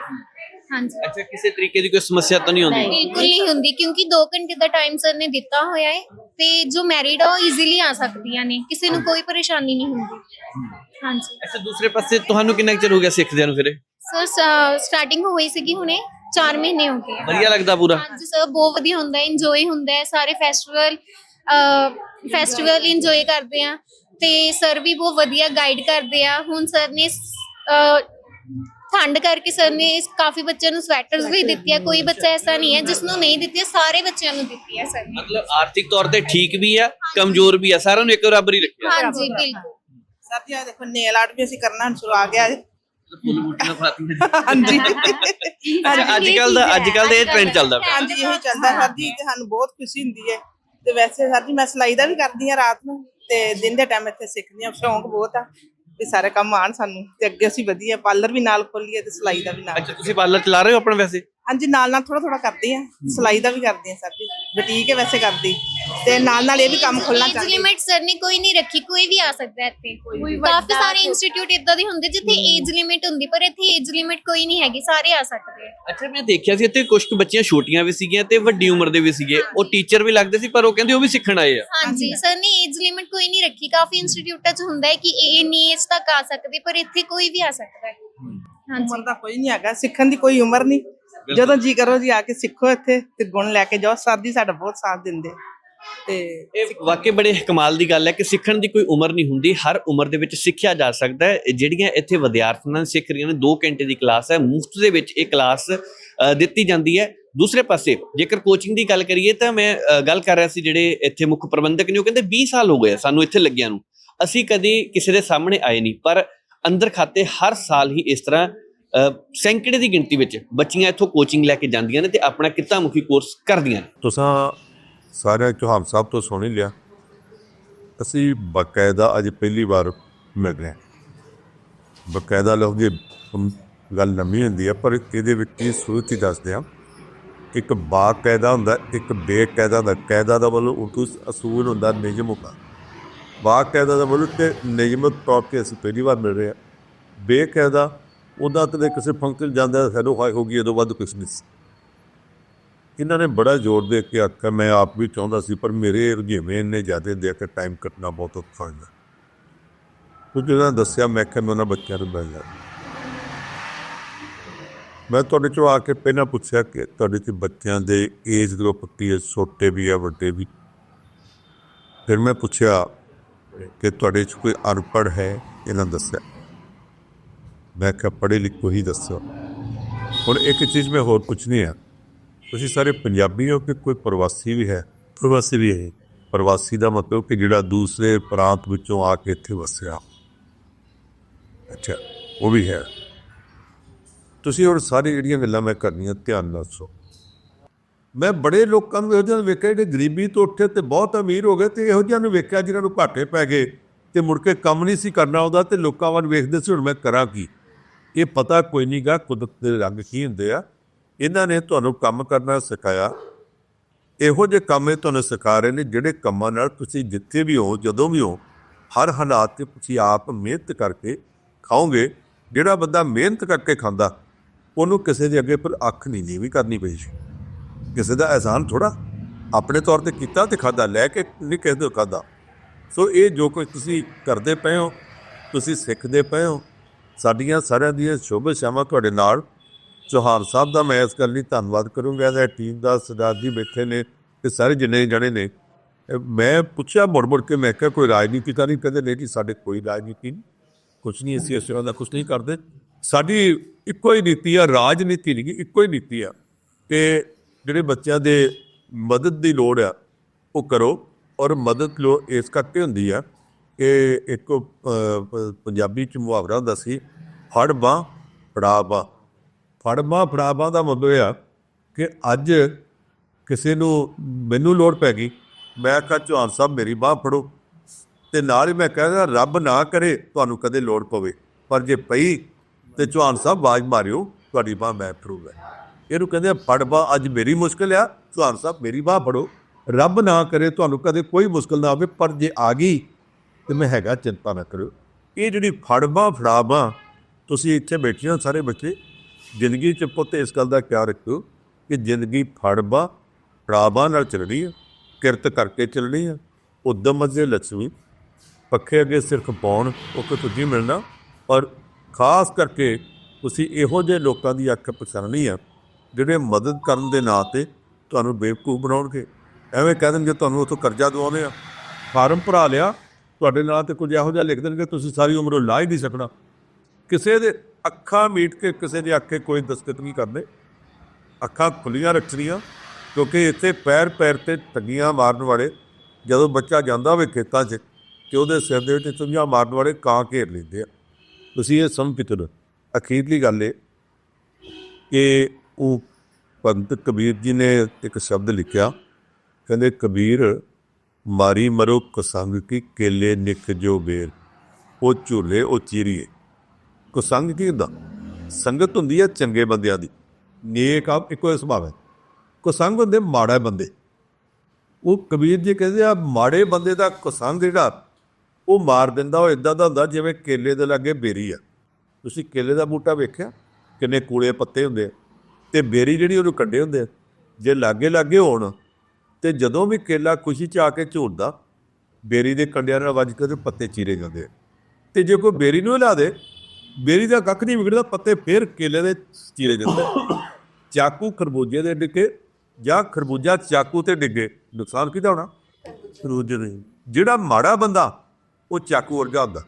ਹਾਂਜੀ ਅੱਛਾ ਕਿਸੇ ਤਰੀਕੇ ਦੀ ਕੋਈ ਸਮੱਸਿਆ ਤਾਂ ਨਹੀਂ ਹੁੰਦੀ। ਬਿਲਕੁਲ ਨਹੀਂ ਹੁੰਦੀ ਕਿਉਂਕਿ 2 ਘੰਟੇ ਦਾ ਟਾਈਮ ਸਰ ਨੇ ਦਿੱਤਾ ਹੋਇਆ ਹੈ ਤੇ ਜੋ ਮੈਰਿਡ ਆ ਉਹ ਈਜ਼ੀਲੀ ਆ ਸਕਦੀਆਂ ਨੇ ਕਿਸੇ ਨੂੰ ਕੋਈ ਪਰੇਸ਼ਾਨੀ ਨਹੀਂ ਹੁੰਦੀ ਹਾਂਜੀ ਅੱਛਾ ਦੂਸਰੇ ਪਾਸੇ ਤੁਹਾਨੂੰ ਕਿੰਨਾ ਕੁ ਚਿਰ ਹੋ ਗਿਆ ਸਿੱਖਦਿਆਂ ਨੂੰ ਫਿਰ ਇਹ? ਸਰ ਸਟਾਰਟਿੰਗ ਹੋਈ ਸੀਗੀ ਹੁਣੇ 4 ਮਹੀਨੇ ਹੋ ਗਏ ਆ। ਵਧੀਆ ਲੱਗਦਾ ਪੂਰਾ ਹਾਂਜੀ ਸਰ ਬਹੁਤ ਵਧੀਆ ਹੁੰਦਾ ਹੈ ਇੰਜੋਏ ਹੁੰਦਾ ਹੈ ਸਾਰੇ ਫੈਸਟੀਵਲ ਫੈਸਟੀਵਲ ਇੰਜੋਏ ਕਰਦੇ ਆ ਤੇ ਸਰ ਵੀ ਬਹੁਤ ਵਧੀਆ ਗਾਈਡ ਕਰਦੇ ਆ ਹੁਣ ਸਰ ਨੇ ਠੰਡ ਕਰਕੇ ਸਰ ਨੇ ਇਸ- ਕਾਫੀ ਬੱਚਿਆਂ ਨੂੰ ਸਵੈਟਰਸ ਵੀ ਦਿੱਤੀਆਂ ਕੋਈ ਬੱਚਾ ਐਸਾ ਨਹੀਂ ਹੈ ਜਿਸ ਨੂੰ ਨਹੀਂ ਦਿੱਤੀਆਂ ਸਾਰੇ ਬੱਚਿਆਂ ਨੂੰ ਦਿੱਤੀਆਂ ਸਰ ਨੇ। ਮਤਲਬ ਆਰਥਿਕ ਤੌਰ ਤੇ ਠੀਕ ਵੀ ਆ ਕਮਜ਼ੋਰ ਵੀ ਆ ਸਾਰਿਆਂ ਨੂੰ ਇੱਕ ਬਰਾਬਰ ਹੀ ਰੱਖਿਆ। ਹਾਂਜੀ ਬਿਲਕੁਲ। ਸਰ ਜੀ ਆਹ ਦੇਖੋ ਨੇਲ ਆਰਟ ਵੀ ਅਸੀਂ ਕਰਨਾ ਸ਼ੁਰੂ ਆ ਗਿਆ ਹੈ। ਫੁੱਲ ਬੂਟੀਆਂ ਫਾਤੀਆਂ ਹਾਂਜੀ। ਅੱਛਾ ਅੱਜ ਕੱਲ ਦਾ ਅੱਜ ਕੱਲ ਦਾ ਇਹ ਟ੍ਰੈਂਡ ਚੱਲਦਾ ਪਿਆ। ਹਾਂਜੀ ਇਹੀ ਚੱਲਦਾ ਸਰ ਜੀ ਤੇ ਸਾਨੂੰ ਬਹੁਤ ਖੁਸ਼ੀ ਹੁੰਦੀ ਹੈ। ਤੇ ਵੈਸੇ ਸਰ ਜੀ ਮੈਂ ਸਿਲਾਈ ਦਾ ਵੀ ਕਰਦੀ ਹਾਂ ਰਾਤ ਨੂੰ ਤੇ ਦਿਨ ਦੇ ਟਾਈਮ ਇੱਥੇ ਸਿੱਖਦੀ ਹਾਂ ਸ਼ੌਂਕ ਬਹੁਤ ਆ। ਤੇ ਸਾਰੇ ਕੰਮ ਆਣ ਸਾਨੂੰ ਤੇ ਅੱਗੇ ਅਸੀਂ ਵਧੀਆ ਪਾਰਲਰ ਵੀ ਨਾਲ ਖੋਲੀਏ ਤੇ ਸਿਲਾਈ ਦਾ ਵੀ ਨਾਲ ਅੱਛਾ, ਤੁਸੀਂ ਪਾਰਲਰ ਚਲਾ ਰਹੇ ਹੋ ਆਪਣਾ ਵੈਸੇ? ਹਾਂਜੀ ਨਾਲ ਨਾਲ ਥੋੜਾ ਥੋੜਾ ਕਰਦੀ ਹਾਂ। ਸਿਲਾਈ ਦਾ ਵੀ ਕਰਦੀ ਹਾਂ ਸਰ ਜੀ। ਬੁਟੀਕ ਹੈ ਵੈਸੇ ਕਰਦੀ। ਤੇ ਨਾਲ ਨਾਲ ਇਹ ਵੀ ਕੰਮ ਖੋਲਣਾ ਏਜ ਚਾਹੁੰਦੀ ਲਿਮਿਟ ਸਰ ਨੇ ਕੋਈ ਨਹੀਂ ਰੱਖੀ ਕੋਈ ਵੀ ਆ ਸਕਦਾ ਹੈ ਇੱਥੇ। ਕਾਫੀ ਸਾਰੇ ਇੰਸਟੀਚਿਊਟ ਇਦਾਂ ਦੇ ਹੁੰਦੇ ਜਿੱਥੇ ਏਜ ਲਿਮਿਟ ਹੁੰਦੀ ਪਰ ਇੱਥੇ ਏਜ ਲਿਮਿਟ ਕੋਈ ਨਹੀਂ ਹੈਗੀ ਸਾਰੇ ਆ ਸਕਦੇ ਆ। ਅੱਛਾ ਮੈਂ ਦੇਖਿਆ ਸੀ ਇੱਥੇ ਕੁਝ ਕੁ ਬੱਚੀਆਂ ਛੋਟੀਆਂ ਵੀ ਸੀਗੀਆਂ ਤੇ ਵੱਡੀ ਉਮਰ ਦੇ ਵੀ ਸੀਗੇ। ਉਹ ਟੀਚਰ ਵੀ ਲੱਗਦੇ ਸੀ ਪਰ ਉਹ ਕਹਿੰਦੇ ਉਹ ਵੀ ਸਿੱਖਣ ਆਏ ਆ। ਹਾਂਜੀ ਸਰ ਨੇ ਏਜ ਲਿਮਿਟ ਕੋਈ ਨਹੀਂ ਰੱਖੀ। ਕਾਫੀ ਇੰਸਟੀਚਿਊਟਾਂ 'ਚ ਹੁੰਦਾ ਹੈ ਕਿ ਇਹ ਇੰਨੀ ਏਜ ਤੱਕ ਆ ਸਕਦੇ ਪਰ ਇੱਥੇ ਕੋਈ ਵੀ ਆ ਸਕਦਾ ਹੈ। ਹਾਂਜੀ। ਉਮਰ ਦਾ ਕੋਈ ਨਹੀਂ ਹੈਗਾ। ਸਿੱਖਣ ਦੀ ਕੋਈ ਉਮਰ ਨਹੀਂ। ਜਦੋਂ ਜੀ ਕਰੋ ਜੀ ਆ ਕੇ ਸਿੱਖੋ ਇੱਥੇ ਤੇ ਗੁਣ ਲੈ ਕੇ ਜਾਓ। ਜੀ ਸਾਡਾ ਬਹੁਤ ਸਾਥ ਦਿੰਦੇ। ਤੇ ਇਹ ਵਾਕਈ ਬੜੇ ਕਮਾਲ ਦੀ ਗੱਲ ਹੈ ਕਿ ਸਿੱਖਣ ਦੀ ਕੋਈ ਉਮਰ ਨਹੀਂ ਹੁੰਦੀ। ਹਰ ਉਮਰ ਦੇ ਵਿੱਚ ਸਿੱਖਿਆ ਜਾ ਸਕਦਾ ਹੈ। ਜਿਹੜੀਆਂ ਇੱਥੇ ਵਿਦਿਆਰਥਣਾਂ ਸਿੱਖ ਰਹੀਆਂ ਨੇ 2 ਘੰਟੇ ਦੀ ਕਲਾਸ ਹੈ। ਮੁਫਤ ਦੇ ਵਿੱਚ ਇਹ ਕਲਾਸ ਦਿੱਤੀ ਜਾਂਦੀ ਹੈ। ਦੂਸਰੇ ਪਾਸੇ ਜੇਕਰ ਕੋਚਿੰਗ ਦੀ ਗੱਲ ਕਰੀਏ ਤਾਂ ਮੈਂ ਗੱਲ ਕਰ ਰਿਹਾ ਸੀ ਜਿਹੜੇ ਇੱਥੇ ਮੁੱਖ ਪ੍ਰਬੰਧਕ ਨੇ ਉਹ ਕਹਿੰਦੇ 20 ਸਾਲ ਹੋ ਗਏ ਸਾਨੂੰ ਇੱਥੇ ਲੱਗਿਆਂ ਨੂੰ। ਅਸੀਂ ਕਦੀ ਕਿਸੇ ਦੇ ਸਾਹਮਣੇ ਆਏ ਨਹੀਂ ਪਰ ਅੰਦਰ ਖਾਤੇ ਹਰ ਸਾਲ ਹੀ ਇਸ ਤਰ੍ਹਾਂ ਸੈਂਕੜੇ ਦੀ ਗਿਣਤੀ ਵਿੱਚ ਬੱਚੀਆਂ ਇੱਥੋਂ ਕੋਚਿੰਗ ਲੈ ਕੇ ਜਾਂਦੀਆਂ ਨੇ ਤੇ ਆਪਣਾ ਕਿੱਤਾ ਮੁਖੀ ਕੋਰਸ ਕਰਦੀਆਂ ਨੇ। ਤੁਸਾਂ ਸਾਰਿਆਂ ਚੌਹਾਨ ਸਾਹਿਬ ਤੋਂ ਸੁਣ ਲਿਆ। ਅਸੀਂ ਬਕਾਇਦਾ ਅੱਜ ਪਹਿਲੀ ਵਾਰ ਮਿਲ ਰਹੇ ਹਾਂ। ਬਕਾਇਦਾ ਲੋਗੇ ਗੱਲ ਲੰਮੀ ਹੁੰਦੀ ਹੈ ਪਰ ਇਹਦੇ ਵਿੱਚ ਕੀ ਸੂਰਤ ਹੀ ਦੱਸਦੇ ਆ। ਇੱਕ ਬਾਕਾਇਦਾ ਹੁੰਦਾ, ਇੱਕ ਬੇਕਾਇਦਾ ਹੁੰਦਾ। ਕਾਇਦਾ ਦਾ ਮਤਲਬ ਉਰਦੂ ਅਸੂਲ ਹੁੰਦਾ ਨਿਯਮ ਹੁੰਦਾ ਬਾਕਾਇਦਾ ਦਾ ਮਤਲਬ ਕਿ ਨਿਯਮਤ ਤੌਰ ਤੇ ਅਸੀਂ ਪਹਿਲੀ ਵਾਰ ਮਿਲ ਰਹੇ ਹਾਂ। ਬੇਕਾਇਦਾ ਉਹਦਾ ਕਦੇ ਕਿਸੇ ਫੰਕਸ਼ਨ ਜਾਂਦਾ ਸਾਨੂੰ ਹਾਈ ਹੋ ਗਈ ਉਦੋਂ ਵੱਧ ਕੁਛ ਨਹੀਂ ਸੀ। ਇਹਨਾਂ ਨੇ ਬੜਾ ਜ਼ੋਰ ਦੇ ਕੇ ਆਖਿਆ, ਮੈਂ ਆਪ ਵੀ ਚਾਹੁੰਦਾ ਸੀ, ਪਰ ਮੇਰੇ ਰੁਝੇਵੇਂ ਇੰਨੇ ਜ਼ਿਆਦਾ ਦੇ ਕੇ ਟਾਈਮ ਕੱਟਣਾ ਬਹੁਤ ਔਖਾ ਹੁੰਦਾ ਤੂੰ ਜਿਹੜਾ ਦੱਸਿਆ, ਮੈਂ ਕਿਹਾ, ਮੈਂ ਉਹਨਾਂ ਬੱਚਿਆਂ ਨੂੰ ਮਿਲ ਜਾ ਮੈਂ ਤੁਹਾਡੇ ਚੋਂ ਆ ਕੇ ਪਹਿਲਾਂ ਪੁੱਛਿਆ ਕਿ ਤੁਹਾਡੇ ਤੇ ਬੱਚਿਆਂ ਦੇ ਏਜ ਗਰੁੱਪ ਕੀ ਹੈ, ਛੋਟੇ ਵੀ ਆ, ਵੱਡੇ ਵੀ? ਫਿਰ ਮੈਂ ਪੁੱਛਿਆ ਕਿ ਤੁਹਾਡੇ ਚ ਕੋਈ ਅਨਪੜ੍ਹ ਹੈ? ਇਹਨਾਂ ਦੱਸਿਆ। ਮੈਂ ਕਿਹਾ ਪੜ੍ਹੇ ਲਿਖੇ ਹੀ ਦੱਸੋ। ਹੁਣ ਇੱਕ ਚੀਜ਼ ਮੈਂ ਹੋਰ ਪੁੱਛਣੀ ਆ। ਤੁਸੀਂ ਸਾਰੇ ਪੰਜਾਬੀ ਹੋ ਕਿ ਕੋਈ ਪ੍ਰਵਾਸੀ ਵੀ ਹੈ? ਪ੍ਰਵਾਸੀ ਵੀ ਹੈ ਪ੍ਰਵਾਸੀ ਦਾ ਮਤਲਬ ਕਿ ਜਿਹੜਾ ਦੂਸਰੇ ਪ੍ਰਾਂਤ ਵਿੱਚੋਂ ਆ ਕੇ ਇੱਥੇ ਵਸਿਆ। ਅੱਛਾ ਉਹ ਵੀ ਹੈ। ਤੁਸੀਂ ਹੋਰ ਸਾਰੀ ਜਿਹੜੀਆਂ ਗੱਲਾਂ ਮੈਂ ਕਰਨੀਆਂ ਧਿਆਨ ਨਾਲ ਸੁਣੋ। ਮੈਂ ਬੜੇ ਲੋਕਾਂ ਨੂੰ ਇਹੋ ਜਿਹਾ ਵੇਖਿਆ ਜਿਹੜੇ ਗਰੀਬੀ ਤੋਂ ਉੱਠੇ ਤੇ ਬਹੁਤ ਅਮੀਰ ਹੋ ਗਏ ਤੇ ਇਹੋ ਜਿਹਾ ਨੂੰ ਵੇਖਿਆ ਜਿਨ੍ਹਾਂ ਨੂੰ ਘਾਟੇ ਪੈ ਗਏ ਤੇ ਮੁੜ ਕੇ ਕੰਮ ਨਹੀਂ ਸੀ ਕਰਨਾ ਉਹਦਾ ਤੇ ਲੋਕਾਂ ਵੱਲ ਵੇਖਦੇ ਸੀ ਹੁਣ ਮੈਂ ਕਰਾਂ ਕੀ? ਇਹ ਪਤਾ ਕੋਈ ਨਹੀਂਗਾ ਕੁਦਰਤ ਦੇ ਰੰਗ ਕੀ ਹੁੰਦੇ ਆ। ਇਹਨਾਂ ਨੇ ਤੁਹਾਨੂੰ ਕੰਮ ਕਰਨਾ ਸਿਖਾਇਆ। ਇਹੋ ਜਿਹੇ ਕੰਮ ਇਹ ਤੁਹਾਨੂੰ ਸਿਖਾ ਰਹੇ ਨੇ ਜਿਹੜੇ ਕੰਮਾਂ ਨਾਲ ਤੁਸੀਂ ਜਿੱਥੇ ਵੀ ਹੋ, ਜਦੋਂ ਵੀ ਹੋ, ਹਰ ਹਾਲਾਤ 'ਤੇ ਤੁਸੀਂ ਆਪ ਮਿਹਨਤ ਕਰਕੇ ਖਾਓਗੇ। ਜਿਹੜਾ ਬੰਦਾ ਮਿਹਨਤ ਕਰਕੇ ਖਾਂਦਾ, ਉਹਨੂੰ ਕਿਸੇ ਦੇ ਅੱਗੇ ਪਰ ਅੱਖ ਨਹੀਂ ਨੀਵੀਂ ਕਰਨੀ ਪਈ ਸੀ ਕਿਸੇ ਦਾ ਅਹਿਸਾਨ ਥੋੜਾ ਆਪਣੇ ਤੌਰ ਤੇ ਕੀਤਾ ਤੇ ਖਾਦਾ ਲੈ ਕੇ ਨਹੀਂ ਕਿਸੇ ਤੋਂ ਖਾਦਾ ਸੋ ਇਹ ਜੋ ਕੁਝ ਤੁਸੀਂ ਕਰਦੇ ਪਏ ਹੋ, ਤੁਸੀਂ ਸਿੱਖਦੇ ਪਏ ਹੋ ਸਾਡੀਆਂ ਸਾਰਿਆਂ ਦੀਆਂ ਸ਼ੁਭ ਸ਼ਾਮਾਂ ਤੁਹਾਡੇ ਨਾਲ। ਚੌਹਾਨ ਸਾਹਿਬ ਦਾ ਮੈਂ ਇਸ ਗੱਲ ਲਈ ਧੰਨਵਾਦ ਕਰੂੰਗਾ ਇਹਦਾ ਟੀਮ ਦਾ ਸਰਦਾਰ ਜੀ ਬੈਠੇ ਨੇ ਤੇ ਸਾਰੇ ਜਿੰਨੇ ਜਣੇ ਨੇ। ਮੈਂ ਪੁੱਛਿਆ ਮੁੜ ਮੁੜ ਕੇ, ਮੈਂ ਕਿਹਾ ਕੋਈ ਰਾਜਨੀਤੀ ਤਾਂ ਨਹੀਂ? ਕਹਿੰਦੇ, ਨਹੀਂ ਜੀ, ਸਾਡੇ ਕੋਈ ਰਾਜਨੀਤੀ ਨਹੀਂ। ਕੁਛ ਨਹੀਂ, ਅਸੀਂ ਇਸ ਤਰ੍ਹਾਂ ਦਾ ਕੁਛ ਨਹੀਂ ਕਰਦੇ। ਸਾਡੀ ਇੱਕੋ ਹੀ ਨੀਤੀ ਆ, ਰਾਜਨੀਤੀ ਨਹੀਂ, ਇੱਕੋ ਹੀ ਨੀਤੀ ਆ। ਕਿ ਜਿਹੜੇ ਬੱਚਿਆਂ ਦੇ ਮਦਦ ਦੀ ਲੋੜ ਆ, ਉਹ ਕਰੋ। ਔਰ ਮਦਦ ਲੋ, ਇਸ ਕਰਕੇ ਹੁੰਦੀ ਆ ਕਿ ਇੱਕ ਪੰਜਾਬੀ ਚ ਮੁਹਾਵਰਾ ਹੁੰਦਾ ਸੀ, ਫੜ ਬਾਂਹ, ਫੜਾ ਬਾਂਹ। ਫੜ ਬਾਂਹ, ਫੜਾ ਬਾਂਹ ਦਾ ਮਤਲਬ ਇਹ ਆ ਕਿ ਅੱਜ ਕਿਸੇ ਨੂੰ ਮੈਨੂੰ ਲੋੜ ਪੈ ਗਈ, ਮੈਂ ਕਹਾਂ, ਚੌਹਾਨ ਸਾਹਿਬ, ਮੇਰੀ ਬਾਂਹ ਫੜੋ। ਤੇ ਨਾਲ ਹੀ ਮੈਂ ਕਹਿੰਦਾ ਰੱਬ ਨਾ ਕਰੇ, ਤੁਹਾਨੂੰ ਕਦੇ ਲੋੜ ਪਵੇ। ਪਰ ਜੇ ਪਈ ਤੇ ਚੌਹਾਨ ਸਾਹਿਬ, ਆਵਾਜ਼ ਮਾਰਿਓ, ਤੁਹਾਡੀ ਬਾਂਹ ਮੈਂ ਫੜੂਗਾ। ਇਹਨੂੰ ਕਹਿੰਦੇ ਫੜ ਬਾਂਹ, ਅੱਜ ਮੇਰੀ ਮੁਸ਼ਕਲ ਆ। ਚੌਹਾਨ ਸਾਹਿਬ, ਮੇਰੀ ਬਾਂਹ ਫੜੋ। ਰੱਬ ਨਾ ਕਰੇ, ਤੁਹਾਨੂੰ ਕਦੇ ਕੋਈ ਮੁਸ਼ਕਲ ਨਾ ਆਵੇ, ਪਰ ਜੇ ਆ ਗਈ ਤੇ ਮੈਂ ਹੈਗਾ, ਚਿੰਤਾ ਨਾ ਕਰਿਓ। ਇਹ ਜਿਹੜੀ ਫੜ ਬਾਂਹ ਤੁਸੀਂ ਇੱਥੇ ਬੈਠੇ ਹੋ, ਸਾਰੇ ਬੱਚੇ, ਜ਼ਿੰਦਗੀ ਚ ਪੁੱਤ ਇਸ ਗੱਲ ਦਾ ਖਿਆਲ ਰੱਖਿਓ ਕਿ ਜ਼ਿੰਦਗੀ ਫੜ ਬਾਂਹ ਨਾਲ ਚੱਲਣੀ ਹੈ ਕਿਰਤ ਕਰਕੇ ਚੱਲਣੀ ਹੈ ਉਦਮ ਮਜ਼ੇ ਲక్ష్ਮੀ ਪੱਖੇ ਅੱਗੇ ਸਿਰ ਖਪਾਉਣ ਉਹ ਕੋ ਤੁਝੀ ਮਿਲਣਾ। ਔਰ ਖਾਸ ਕਰਕੇ ਤੁਸੀਂ ਇਹੋ ਜਿਹੇ ਲੋਕਾਂ ਦੀ ਅੱਖ ਪਛਾਣਨੀ ਆ, ਜਿਹੜੇ ਮਦਦ ਕਰਨ ਦੇ ਨਾਂ ਤੇ ਤੁਹਾਨੂੰ ਬੇਵਕੂਫ ਬਣਾਉਣਗੇ। ਐਵੇਂ ਕਹਿ ਦੇਣਗੇ, ਤੁਹਾਨੂੰ ਉਥੋਂ ਕਰਜ਼ਾ ਦਵਾਉਂਦੇ ਆ। ਫਾਰਮ ਭਰਾ ਲਿਆ ਤੁਹਾਡੇ ਨਾਲ ਤੇ ਕੁਝ ਇਹੋ ਜਿਹਾ ਲਿਖ ਦੇਣਗੇ, ਤੁਸੀਂ ਸਾਰੀ ਉਮਰ ਲਾ ਹੀ ਨਹੀਂ ਸਕਣਾ। ਕਿਸੇ ਦੇ ਅੱਖਾਂ ਮੀਟ ਕੇ ਕਿਸੇ ਦੇ ਅੱਖੇ ਕੋਈ ਦਸਤਕ ਨਹੀਂ ਕਰਦੇ ਅੱਖਾਂ ਖੁੱਲੀਆਂ ਰੱਖਣੀਆਂ, ਕਿਉਂਕਿ ਇੱਥੇ ਪੈਰ ਪੈਰ ਤੇ ਟੱਗੀਆਂ ਮਾਰਨ ਵਾਲੇ, ਜਦੋਂ ਬੱਚਾ ਜਾਂਦਾ ਹੋਵੇ ਖੇਤਾਂ 'ਚ, ਤੇ ਉਹਦੇ ਸਿਰ ਦੇ ਵਿੱਚ ਚੁੰਝਾਂ ਮਾਰਨ ਵਾਲੇ ਕਾਂ ਘੇਰ ਲੈਂਦੇ ਆ। ਤੁਸੀਂ ਇਹ ਸਮਝ ਪਿੱਤਰ ਅਖੀਰਲੀ ਗੱਲ ਇਹ ਕਿ ਉਹ ਪੰਤ ਕਬੀਰ ਜੀ ਨੇ ਇੱਕ ਸ਼ਬਦ ਲਿਖਿਆ, ਕਹਿੰਦੇ ਕਬੀਰ ਮਾਰੀ ਮਰੋ ਕਸੰਗ ਕੀ ਕੇਲੇ ਨਿਕ ਜੋ ਬੇਰ। ਉਹ ਝੂਲੇ, ਉਹ ਚੀਰੀਏ। ਕਸੰਗ ਕੀ ਹੁੰਦਾ? ਸੰਗਤ ਹੁੰਦੀ ਹੈ ਚੰਗੇ ਬੰਦਿਆਂ ਦੀ। ਨੇਕ ਆ ਇੱਕੋ ਹੀ ਸੁਭਾਅ ਹੈ। ਕੁਸੰਗ ਹੁੰਦੇ ਮਾੜਾ ਬੰਦੇ। ਉਹ ਕਬੀਰ ਜੀ ਕਹਿੰਦੇ ਆ, ਮਾੜੇ ਬੰਦੇ ਦਾ ਕੁਸੰਗ ਜਿਹੜਾ, ਉਹ ਮਾਰ ਦਿੰਦਾ, ਉਹ ਇਦਾਂ ਦਾ ਹੁੰਦਾ ਜਿਵੇਂ ਕੇਲੇ ਦੇ ਲਾਗੇ ਬੇਰੀ ਆ। ਤੁਸੀਂ ਕੇਲੇ ਦਾ ਬੂਟਾ ਵੇਖਿਆ? ਕਿੰਨੇ ਕੂਲੇ ਪੱਤੇ ਹੁੰਦੇ ਆ। ਤੇ ਬੇਰੀ ਜਿਹੜੀ ਉਹਨੂੰ ਕੱਢੇ ਹੁੰਦੇ ਆ। ਜੇ ਲਾਗੇ ਲਾਗੇ ਹੋਣ ਤੇ ਜਦੋਂ ਵੀ ਕੇਲਾ ਖੁਸ਼ੀ ਚ ਆ ਕੇ ਝੂਰਦਾ ਬੇਰੀ ਦੇ ਕੰਡਿਆਂ ਨਾਲ ਵੱਜ ਕੇ ਉਹਦੇ ਪੱਤੇ ਚੀਰੇ ਜਾਂਦੇ ਤੇ ਜੇ ਕੋਈ ਬੇਰੀ ਨੂੰ ਹਿਲਾ ਦੇ ਬੇਰੀ ਦਾ ਕੱਖ ਨਹੀਂ ਵਿਗੜਦਾ ਪੱਤੇ ਫੇਰ ਕੇਲੇ ਦੇ ਚੀਰੇ ਜਾਂਦੇ। ਚਾਕੂ ਖਰਬੂਜੇ ਦੇ ਡਿੱਗੇ ਜਾਂ ਖਰਬੂਜਾ ਚਾਕੂ ਤੇ ਡਿੱਗੇ ਨੁਕਸਾਨ ਕਿਹਦਾ ਹੋਣਾ? ਖਰਬੂਜੇ ਦੇ ਜਿਹੜਾ ਮਾੜਾ ਬੰਦਾ ਉਹ ਚਾਕੂ ਵਰਗਾ ਹੁੰਦਾ।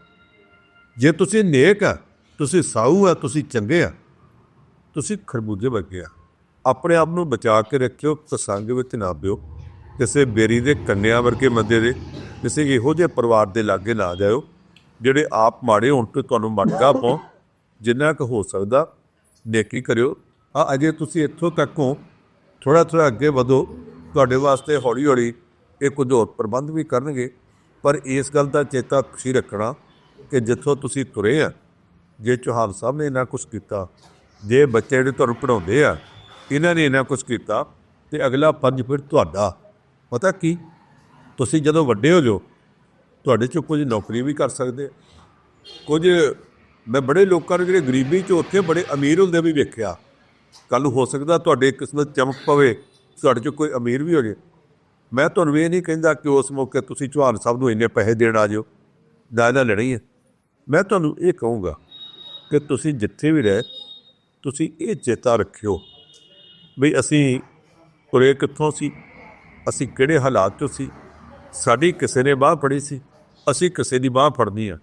ਜੇ ਤੁਸੀਂ ਨੇਕ ਆ ਤੁਸੀਂ ਸਾਊ ਆ ਤੁਸੀਂ ਚੰਗੇ ਆ ਤੁਸੀਂ ਖਰਬੂਜੇ ਵਰਗੇ ਆ। ਆਪਣੇ ਆਪ ਨੂੰ ਬਚਾ ਕੇ ਰੱਖਿਓ ਪ੍ਰਸੰਗ ਵਿੱਚ ਨਾ ਪਿਓ। ਕਿਸੇ ਬੇਰੀ ਦੇ ਕੰਨਿਆਂ ਵਰਗੇ ਬੰਦੇ ਦੇ ਕਿਸੇ ਇਹੋ ਜਿਹੇ ਪਰਿਵਾਰ ਦੇ ਲਾਗੇ ਨਾ ਜਾਇਓ, ਜਿਹੜੇ ਆਪ ਮਾੜੇ ਹੋਣ ਤੇ ਤੁਹਾਨੂੰ ਮਟਕਾ ਪਾਉ ਜਿੰਨਾ ਕੁ ਹੋ ਸਕਦਾ, ਨੇਕੀ ਕਰਿਓ। ਆ ਅਜੇ ਤੁਸੀਂ ਇੱਥੋਂ ਤੱਕ ਹੋ ਥੋੜਾ ਥੋੜਾ ਅੱਗੇ ਵਧੋ, ਤੁਹਾਡੇ ਵਾਸਤੇ ਹੌਲੀ ਹੌਲੀ ਇਹ ਕੁਝ ਹੋਰ ਪ੍ਰਬੰਧ ਵੀ ਕਰਨਗੇ, ਪਰ ਇਸ ਗੱਲ ਦਾ ਚੇਤਾ ਤੁਸੀਂ ਰੱਖਣਾ ਕਿ ਜਿੱਥੋਂ ਤੁਸੀਂ ਤੁਰੇ ਆ, ਜੇ ਚੌਹਾਨ ਸਾਹਿਬ ਨੇ ਇਹਨਾਂ ਕੁਝ ਕੀਤਾ, ਜੇ ਬੱਚੇ ਜਿਹੜੇ ਤੁਹਾਨੂੰ ਪੜਾਉਂਦੇ ਆ, ਇਹਨਾਂ ਨੇ ਇਹਨਾਂ ਕੁਝ ਕੀਤਾ, ਤੇ ਅਗਲਾ ਪੰਜ ਫਿਰ ਤੁਹਾਡਾ। ਪਤਾ ਕੀ? ਤੁਸੀਂ ਜਦੋਂ ਵੱਡੇ ਹੋ ਜਾਓ, ਤੁਹਾਡੇ ਚੋਂ ਕੁਝ ਨੌਕਰੀ ਵੀ ਕਰ ਸਕਦੇ ਕੁਝ ਮੈਂ ਬੜੇ ਲੋਕਾਂ ਨੂੰ ਜਿਹੜੇ ਗਰੀਬੀ 'ਚੋਂ ਉੱਥੇ ਬੜੇ ਅਮੀਰ ਹੁੰਦੇ ਵੀ ਵੇਖਿਆ। ਕੱਲ ਹੋ ਸਕਦਾ ਤੁਹਾਡੇ ਕਿਸਮਤ ਚਮਕ ਪਵੇ, ਤੁਹਾਡੇ ਚੋਂ ਕੋਈ ਅਮੀਰ ਵੀ ਹੋ ਜੇ। ਮੈਂ ਤੁਹਾਨੂੰ ਇਹ ਨਹੀਂ ਕਹਿੰਦਾ ਕਿ ਉਸ ਮੌਕੇ ਤੁਸੀਂ ਚੌਹਾਨ ਸਾਹਿਬ ਨੂੰ ਇੰਨੇ ਪੈਸੇ ਦੇਣ ਆ ਜਿਓ। ਨਾ ਨਾ ਲੜੀ ਹੈ ਮੈਂ ਤੁਹਾਨੂੰ ਇਹ ਕਹੂੰਗਾ ਕਿ ਤੁਸੀਂ ਜਿੱਥੇ ਵੀ ਰਹੇ, ਤੁਸੀਂ ਇਹ ਚੇਤਾ ਰੱਖਿਓ। ਵੀ ਅਸੀਂ ਤੁਰੇ ਕਿੱਥੋਂ ਸੀ? ਅਸੀਂ ਕਿਹੜੇ ਹਾਲਾਤ 'ਚ ਸੀ? ਸਾਡੀ ਕਿਸੇ ਨੇ ਬਾਹ ਫੜੀ ਸੀ। ਅਸੀਂ ਕਿਸੇ ਦੀ ਬਾਹ ਫੜਨੀ ਆ।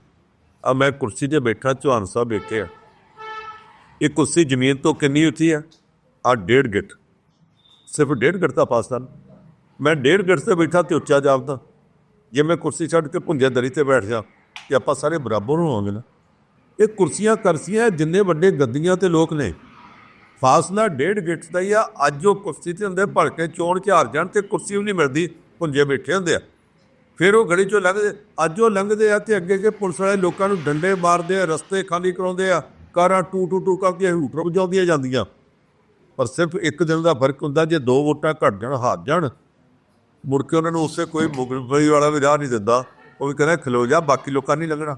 ਆ ਮੈਂ ਕੁਰਸੀ ਤੇ ਬੈਠਾ ਚੌਹਾਨ ਸਾਹਿਬ ਵੇਖਿਆ ਇਹ ਕੁਰਸੀ ਜ਼ਮੀਨ ਤੋਂ ਕਿੰਨੀ ਉੱਚੀ ਆ? ਆ ਡੇਢ ਗਿੱਟ ਸਿਰਫ ਡੇਢ ਗਿੱਟ ਦਾ ਫਾਸਲਾ ਮੈਂ ਡੇਢ ਗਿੱਟ ਤੇ ਬੈਠਾ ਤੇ ਉੱਚਾ ਜਾਪਦਾ। ਜੇ ਮੈਂ ਕੁਰਸੀ ਛੱਡ ਕੇ ਭੁੰਜੇ ਦਰੀ ਤੇ ਬੈਠ ਜਾ, ਤੇ ਆਪਾਂ ਸਾਰੇ ਬਰਾਬਰ ਹੋਵਾਂਗੇ ਨਾ। ਇਹ ਕੁਰਸੀਆਂ ਕਰਸੀਆਂ ਜਿੰਨੇ ਵੱਡੇ ਗੱਦੀਆਂ ਤੇ ਲੋਕ ਨੇ ਫਾਸਲਾ ਡੇਢ ਗਿੱਟ ਦਾ ਹੀ ਆ। ਅੱਜ ਉਹ ਕੁਰਸੀ ਤੇ ਹੁੰਦੇ ਭਲਕੇ ਕੇ ਚੋਣ ਝਾਰ ਜਾਣ ਤੇ ਕੁਰਸੀ ਵੀ ਨਹੀਂ ਮਿਲਦੀ ਭੁੰਜੇ ਬੈਠੇ ਹੁੰਦੇ ਆ। ਫਿਰ ਉਹ ਗਲੀ ਚੋਂ ਲੰਘਦੇ, ਅੱਜ ਉਹ ਲੰਘਦੇ ਆ ਤੇ ਅੱਗੇ ਅੱਗੇ ਪੁਲਿਸ ਵਾਲੇ ਲੋਕਾਂ ਨੂੰ ਡੰਡੇ ਮਾਰਦੇ ਆ, ਰਸਤੇ ਖਾਲੀ ਕਰਾਉਂਦੇ ਆ, ਕਾਰਾਂ ਟੂ ਟੂ ਟੂ ਕਰਦੀਆਂ, ਹੂਟਰ ਵਜਾਉਂਦੀਆਂ ਜਾਂਦੀਆਂ। ਪਰ ਸਿਰਫ ਇੱਕ ਦਿਨ ਦਾ ਫ਼ਰਕ ਹੁੰਦਾ, ਜੇ ਦੋ ਵੋਟਾਂ ਘਟ ਜਾਣ, ਹਾਰ ਜਾਣ, ਮੁੜ ਕੇ ਉਹਨਾਂ ਨੂੰ ਉਸੇ ਕੋਈ ਮੁਗਲਬਈ ਵਾਲਾ ਵੀ ਰਾਹ ਨਹੀਂ ਦਿੰਦਾ। ਉਹ ਵੀ ਕਹਿੰਦਾ, ਖਲੋ ਜਾ, ਬਾਕੀ ਲੋਕਾਂ ਨਹੀਂ ਲੰਘਣਾ।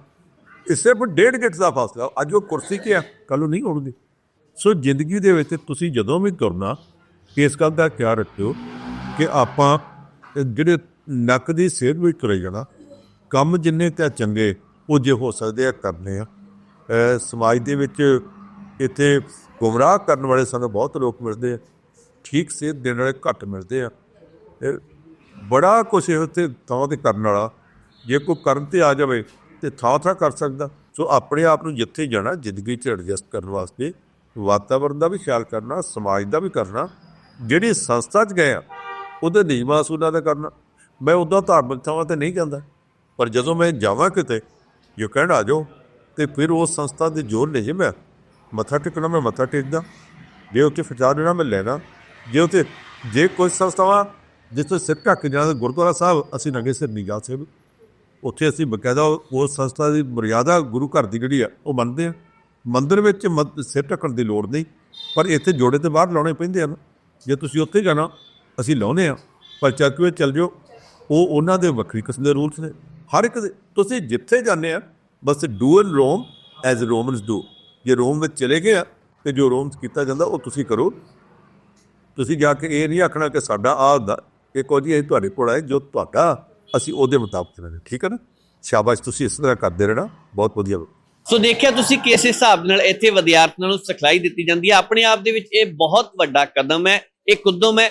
ਇਹ ਸਿਰਫ ਡੇਢ ਗਿੱਟ ਦਾ ਫਾਸਲਾ, ਅੱਜ ਉਹ ਕੁਰਸੀ 'ਤੇ ਆ ਕੱਲ ਨੂੰ ਨਹੀਂ ਹੋਣਗੇ। ਸੋ ਜ਼ਿੰਦਗੀ ਦੇ ਵਿੱਚ ਤੁਸੀਂ ਜਦੋਂ ਵੀ ਕਰਨਾ ਇਸ ਗੱਲ ਦਾ ਖਿਆਲ ਰੱਖਿਓ ਕਿ ਆਪਾਂ ਜਿਹੜੇ ਨੱਕ ਦੀ ਸਿਹਤ ਵਿੱਚ ਤੁਰੇ ਜਾਣਾ, ਕੰਮ ਜਿੰਨੇ ਤਾਂ ਚੰਗੇ, ਉਹ ਜੇ ਹੋ ਸਕਦੇ ਆ, ਕਰਨੇ ਆ। ਸਮਾਜ ਦੇ ਵਿੱਚ ਇੱਥੇ ਗੁੰਮਰਾਹ ਕਰਨ ਵਾਲੇ ਸਾਨੂੰ ਬਹੁਤ ਲੋਕ ਮਿਲਦੇ ਆ। ਠੀਕ ਸਿਹਤ ਦੇਣ ਵਾਲੇ ਘੱਟ ਮਿਲਦੇ ਆ। ਬੜਾ ਕੁਛ ਇਹ ਉੱਥੇ ਥਾਂ ਤੇ ਕਰਨ ਵਾਲਾ, ਜੇ ਕੋਈ ਕਰਨ ਤੇ ਆ ਜਾਵੇ ਤੇ ਥਾਂ ਥਾਂ ਕਰ ਸਕਦਾ। ਸੋ ਆਪਣੇ ਆਪ ਨੂੰ ਜਿੱਥੇ ਜਾਣਾ, ਜ਼ਿੰਦਗੀ 'ਚ ਐਡਜਸਟ ਕਰਨ ਵਾਸਤੇ ਵਾਤਾਵਰਣ ਦਾ ਵੀ ਖਿਆਲ ਕਰਨਾ, ਸਮਾਜ ਦਾ ਵੀ ਕਰਨਾ, ਜਿਹੜੀ ਸੰਸਥਾ 'ਚ ਗਏ ਆ, ਉਹਦੇ ਨਿਯਮਾਂ ਅਸੂਲਾਂ ਦਾ ਕਰਨਾ। ਮੈਂ ਉਦਾਂ ਧਾਰਮਿਕ ਥਾਵਾਂ ਤੇ ਨਹੀਂ ਜਾਂਦਾ, ਪਰ ਜਦੋਂ ਮੈਂ ਜਾਵਾਂ ਕਿਤੇ, ਜੋ ਕਹਿਣ ਆ ਜਾਓ, ਤੇ ਫਿਰ ਉਸ ਸੰਸਥਾ ਦੇ ਜੋਰ ਲੈ ਜੇ ਮੈਂ ਮੱਥਾ ਟੇਕਣਾ, ਮੈਂ ਮੱਥਾ ਟੇਕਦਾ। ਜੇ ਉੱਥੇ ਫਟਾ ਦੇਣਾ, ਮੈਂ ਲੈਣਾ। ਜੇ ਉੱਥੇ, ਜੇ ਕੋਈ ਸੰਸਥਾਵਾਂ ਜਿੱਥੇ ਸਿਰ ਢੱਕ ਜਾਂਦਾ ਗੁਰਦੁਆਰਾ ਸਾਹਿਬ, ਅਸੀਂ ਨੰਗੇ ਸਿਰ ਨਹੀਂ ਜਾ ਸਕਦੇ। ਉੱਥੇ ਅਸੀਂ ਬਕਾਇਦਾ ਉਸ ਸੰਸਥਾ ਦੀ ਮਰਿਆਦਾ ਗੁਰੂ ਘਰ ਦੀ ਜਿਹੜੀ ਆ, ਉਹ ਮੰਨਦੇ ਆ। ਮੰਦਿਰ ਵਿੱਚ ਮਤ- ਸਿਰ ਢੱਕਣ ਦੀ ਲੋੜ ਨਹੀਂ, ਪਰ ਇੱਥੇ ਜੋੜੇ ਤੇ ਬਾਹਰ ਲਾਉਣੇ ਪੈਂਦੇ ਹਨ। ਜੇ ਤੁਸੀਂ ਉੱਥੇ ਜਾਣਾ, ਅਸੀਂ ਲਾਉਨੇ ਆ ਪਰ ਚੱਕ ਵਿੱਚ ਚੱਲ ਜਾਓ, ਉਹ ਉਹਨਾਂ ਦੇ ਵੱਖਰੀ ਕਿਸਮ ਦੇ ਰੂਲਸ ਨੇ। ਹਰ ਇੱਕ ਦੇ, ਤੁਸੀਂ ਜਿੱਥੇ ਜਾਂਦੇ ਆ, ਬਸ do in Rome as Romans do ਜੇ ਰੋਮ ਵਿੱਚ ਚਲੇ ਗਏ ਆ, ਤੇ ਜੋ ਰੋਮਸ ਕੀਤਾ ਜਾਂਦਾ, ਉਹ ਤੁਸੀਂ ਕਰੋ। ਤੁਸੀਂ ਜਾ ਕੇ ਇਹ ਨਹੀਂ ਆਖਣਾ ਕਿ ਸਾਡਾ ਆਹ ਹੁੰਦਾ ਇਹ ਕੋਈ ਨਹੀਂ ਇਹ ਤੁਹਾਡੇ ਕੋਲ ਹੈ ਜੋ ਤੁਹਾਡਾ, ਅਸੀਂ ਉਹਦੇ ਮੁਤਾਬਕ ਚੱਲਾਂਗੇ ਠੀਕ ਹੈ ਨਾ? ਸ਼ਾਬਾਸ਼, ਤੁਸੀਂ ਇਸ ਤਰ੍ਹਾਂ ਕਰਦੇ ਰਹਿਣਾ। ਬਹੁਤ ਵਧੀਆ। ਸੋ ਦੇਖਿਆ ਤੁਸੀਂ ਕਿਸ ਹਿਸਾਬ ਨਾਲ ਇੱਥੇ ਵਿਦਿਆਰਥੀਆਂ ਨੂੰ ਸਿਖਲਾਈ ਦਿੱਤੀ ਜਾਂਦੀ ਹੈ। ਆਪਣੇ ਆਪ ਦੇ ਵਿੱਚ ਇਹ ਬਹੁਤ ਵੱਡਾ ਕਦਮ ਹੈ, ਇਹ ਕੁਦਮ ਹੈ।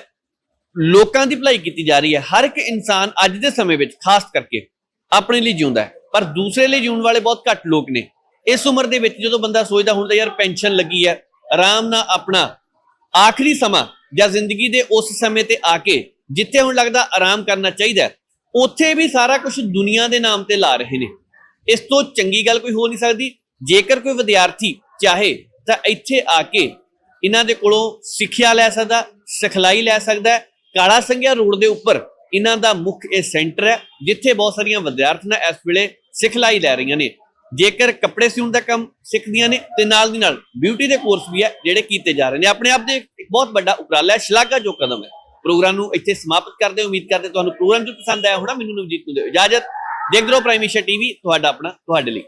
ਲੋਕਾਂ ਦੀ ਭਲਾਈ ਕੀਤੀ ਜਾ ਰਹੀ ਹੈ। ਹਰ ਇੱਕ ਇਨਸਾਨ ਅੱਜ ਦੇ ਸਮੇਂ ਵਿੱਚ ਖਾਸ ਕਰਕੇ ਆਪਣੇ ਲਈ ਜਿਉਂਦਾ ਹੈ, ਪਰ ਦੂਸਰੇ ਲਈ ਜਿਉਣ ਵਾਲੇ ਬਹੁਤ ਘੱਟ ਲੋਕ ਨੇ। ਇਸ ਉਮਰ ਦੇ ਵਿੱਚ ਜਦੋਂ ਬੰਦਾ ਸੋਚਦਾ, ਹੁਣ ਤਾਂ ਯਾਰ ਪੈਨਸ਼ਨ ਲੱਗੀ ਹੈ, ਆਰਾਮ ਨਾਲ ਆਪਣਾ ਆਖਰੀ ਸਮਾਂ ਜਾਂ ਜ਼ਿੰਦਗੀ ਦੇ ਉਸ ਸਮੇਂ ਤੇ ਆ ਕੇ ਜਿੱਥੇ ਹੁਣ ਲੱਗਦਾ ਆਰਾਮ ਕਰਨਾ ਚਾਹੀਦਾ ਉੱਥੇ ਵੀ ਸਾਰਾ ਕੁਝ ਦੁਨੀਆ ਦੇ ਨਾਮ ਤੇ ਲਾ ਰਹੇ ਨੇ। ਇਸ ਤੋਂ ਚੰਗੀ ਗੱਲ ਕੋਈ ਹੋ ਨਹੀਂ ਸਕਦੀ। ਜੇਕਰ ਕੋਈ ਵਿਦਿਆਰਥੀ ਚਾਹੇ ਤਾਂ ਇੱਥੇ ਆ ਕੇ ਇਹਨਾਂ ਦੇ ਕੋਲੋਂ ਸਿੱਖਿਆ ਲੈ ਸਕਦਾ, ਸਿਖਲਾਈ ਲੈ ਸਕਦਾ ਕਾਲਾ ਸੰਘਿਆ ਰੋਡ ਦੇ ਉੱਪਰ ਇਹਨਾਂ ਦਾ ਮੁੱਖ ਇਹ ਸੈਂਟਰ ਹੈ, ਜਿੱਥੇ ਬਹੁਤ ਸਾਰੀਆਂ ਵਿਦਿਆਰਥਣਾਂ ਇਸ ਵੇਲੇ ਸਿਖਲਾਈ ਲੈ ਰਹੀਆਂ ਨੇ। ਜੇਕਰ ਕੱਪੜੇ ਸਿਉਣ ਦਾ ਕੰਮ ਸਿੱਖਦੀਆਂ ਨੇ, ਤੇ ਨਾਲ ਦੀ ਨਾਲ ਬਿਊਟੀ ਦੇ ਕੋਰਸ ਵੀ ਹੈ, ਜਿਹੜੇ ਕੀਤੇ ਜਾ ਰਹੇ ਨੇ। ਆਪਣੇ ਆਪ ਦੇ ਇੱਕ ਬਹੁਤ ਵੱਡਾ ਉਪਰਾਲਾ ਹੈ, ਸ਼ਲਾਘਾ ਜੋ ਕਦਮ ਹੈ। ਪ੍ਰੋਗਰਾਮ ਨੂੰ ਇੱਥੇ ਸਮਾਪਤ ਕਰਦੇ ਉਮੀਦ ਕਰਦੇ ਤੁਹਾਨੂੰ ਪ੍ਰੋਗਰਾਮ ਜੋ ਪਸੰਦ ਆਇਆ ਹੋਣਾ, ਮੈਨੂੰ ਨਵਜੀਤ ਨੂੰ ਦਿਓ ਇਜਾਜ਼ਤ। ਦੇਖਦੇ ਰਹੋ ਪ੍ਰਾਈਮ ਏਸ਼ੀਆ ਟੀਵੀ ਤੁਹਾਡਾ ਆਪਣਾ ਤੁਹਾਡੇ ਲਈ।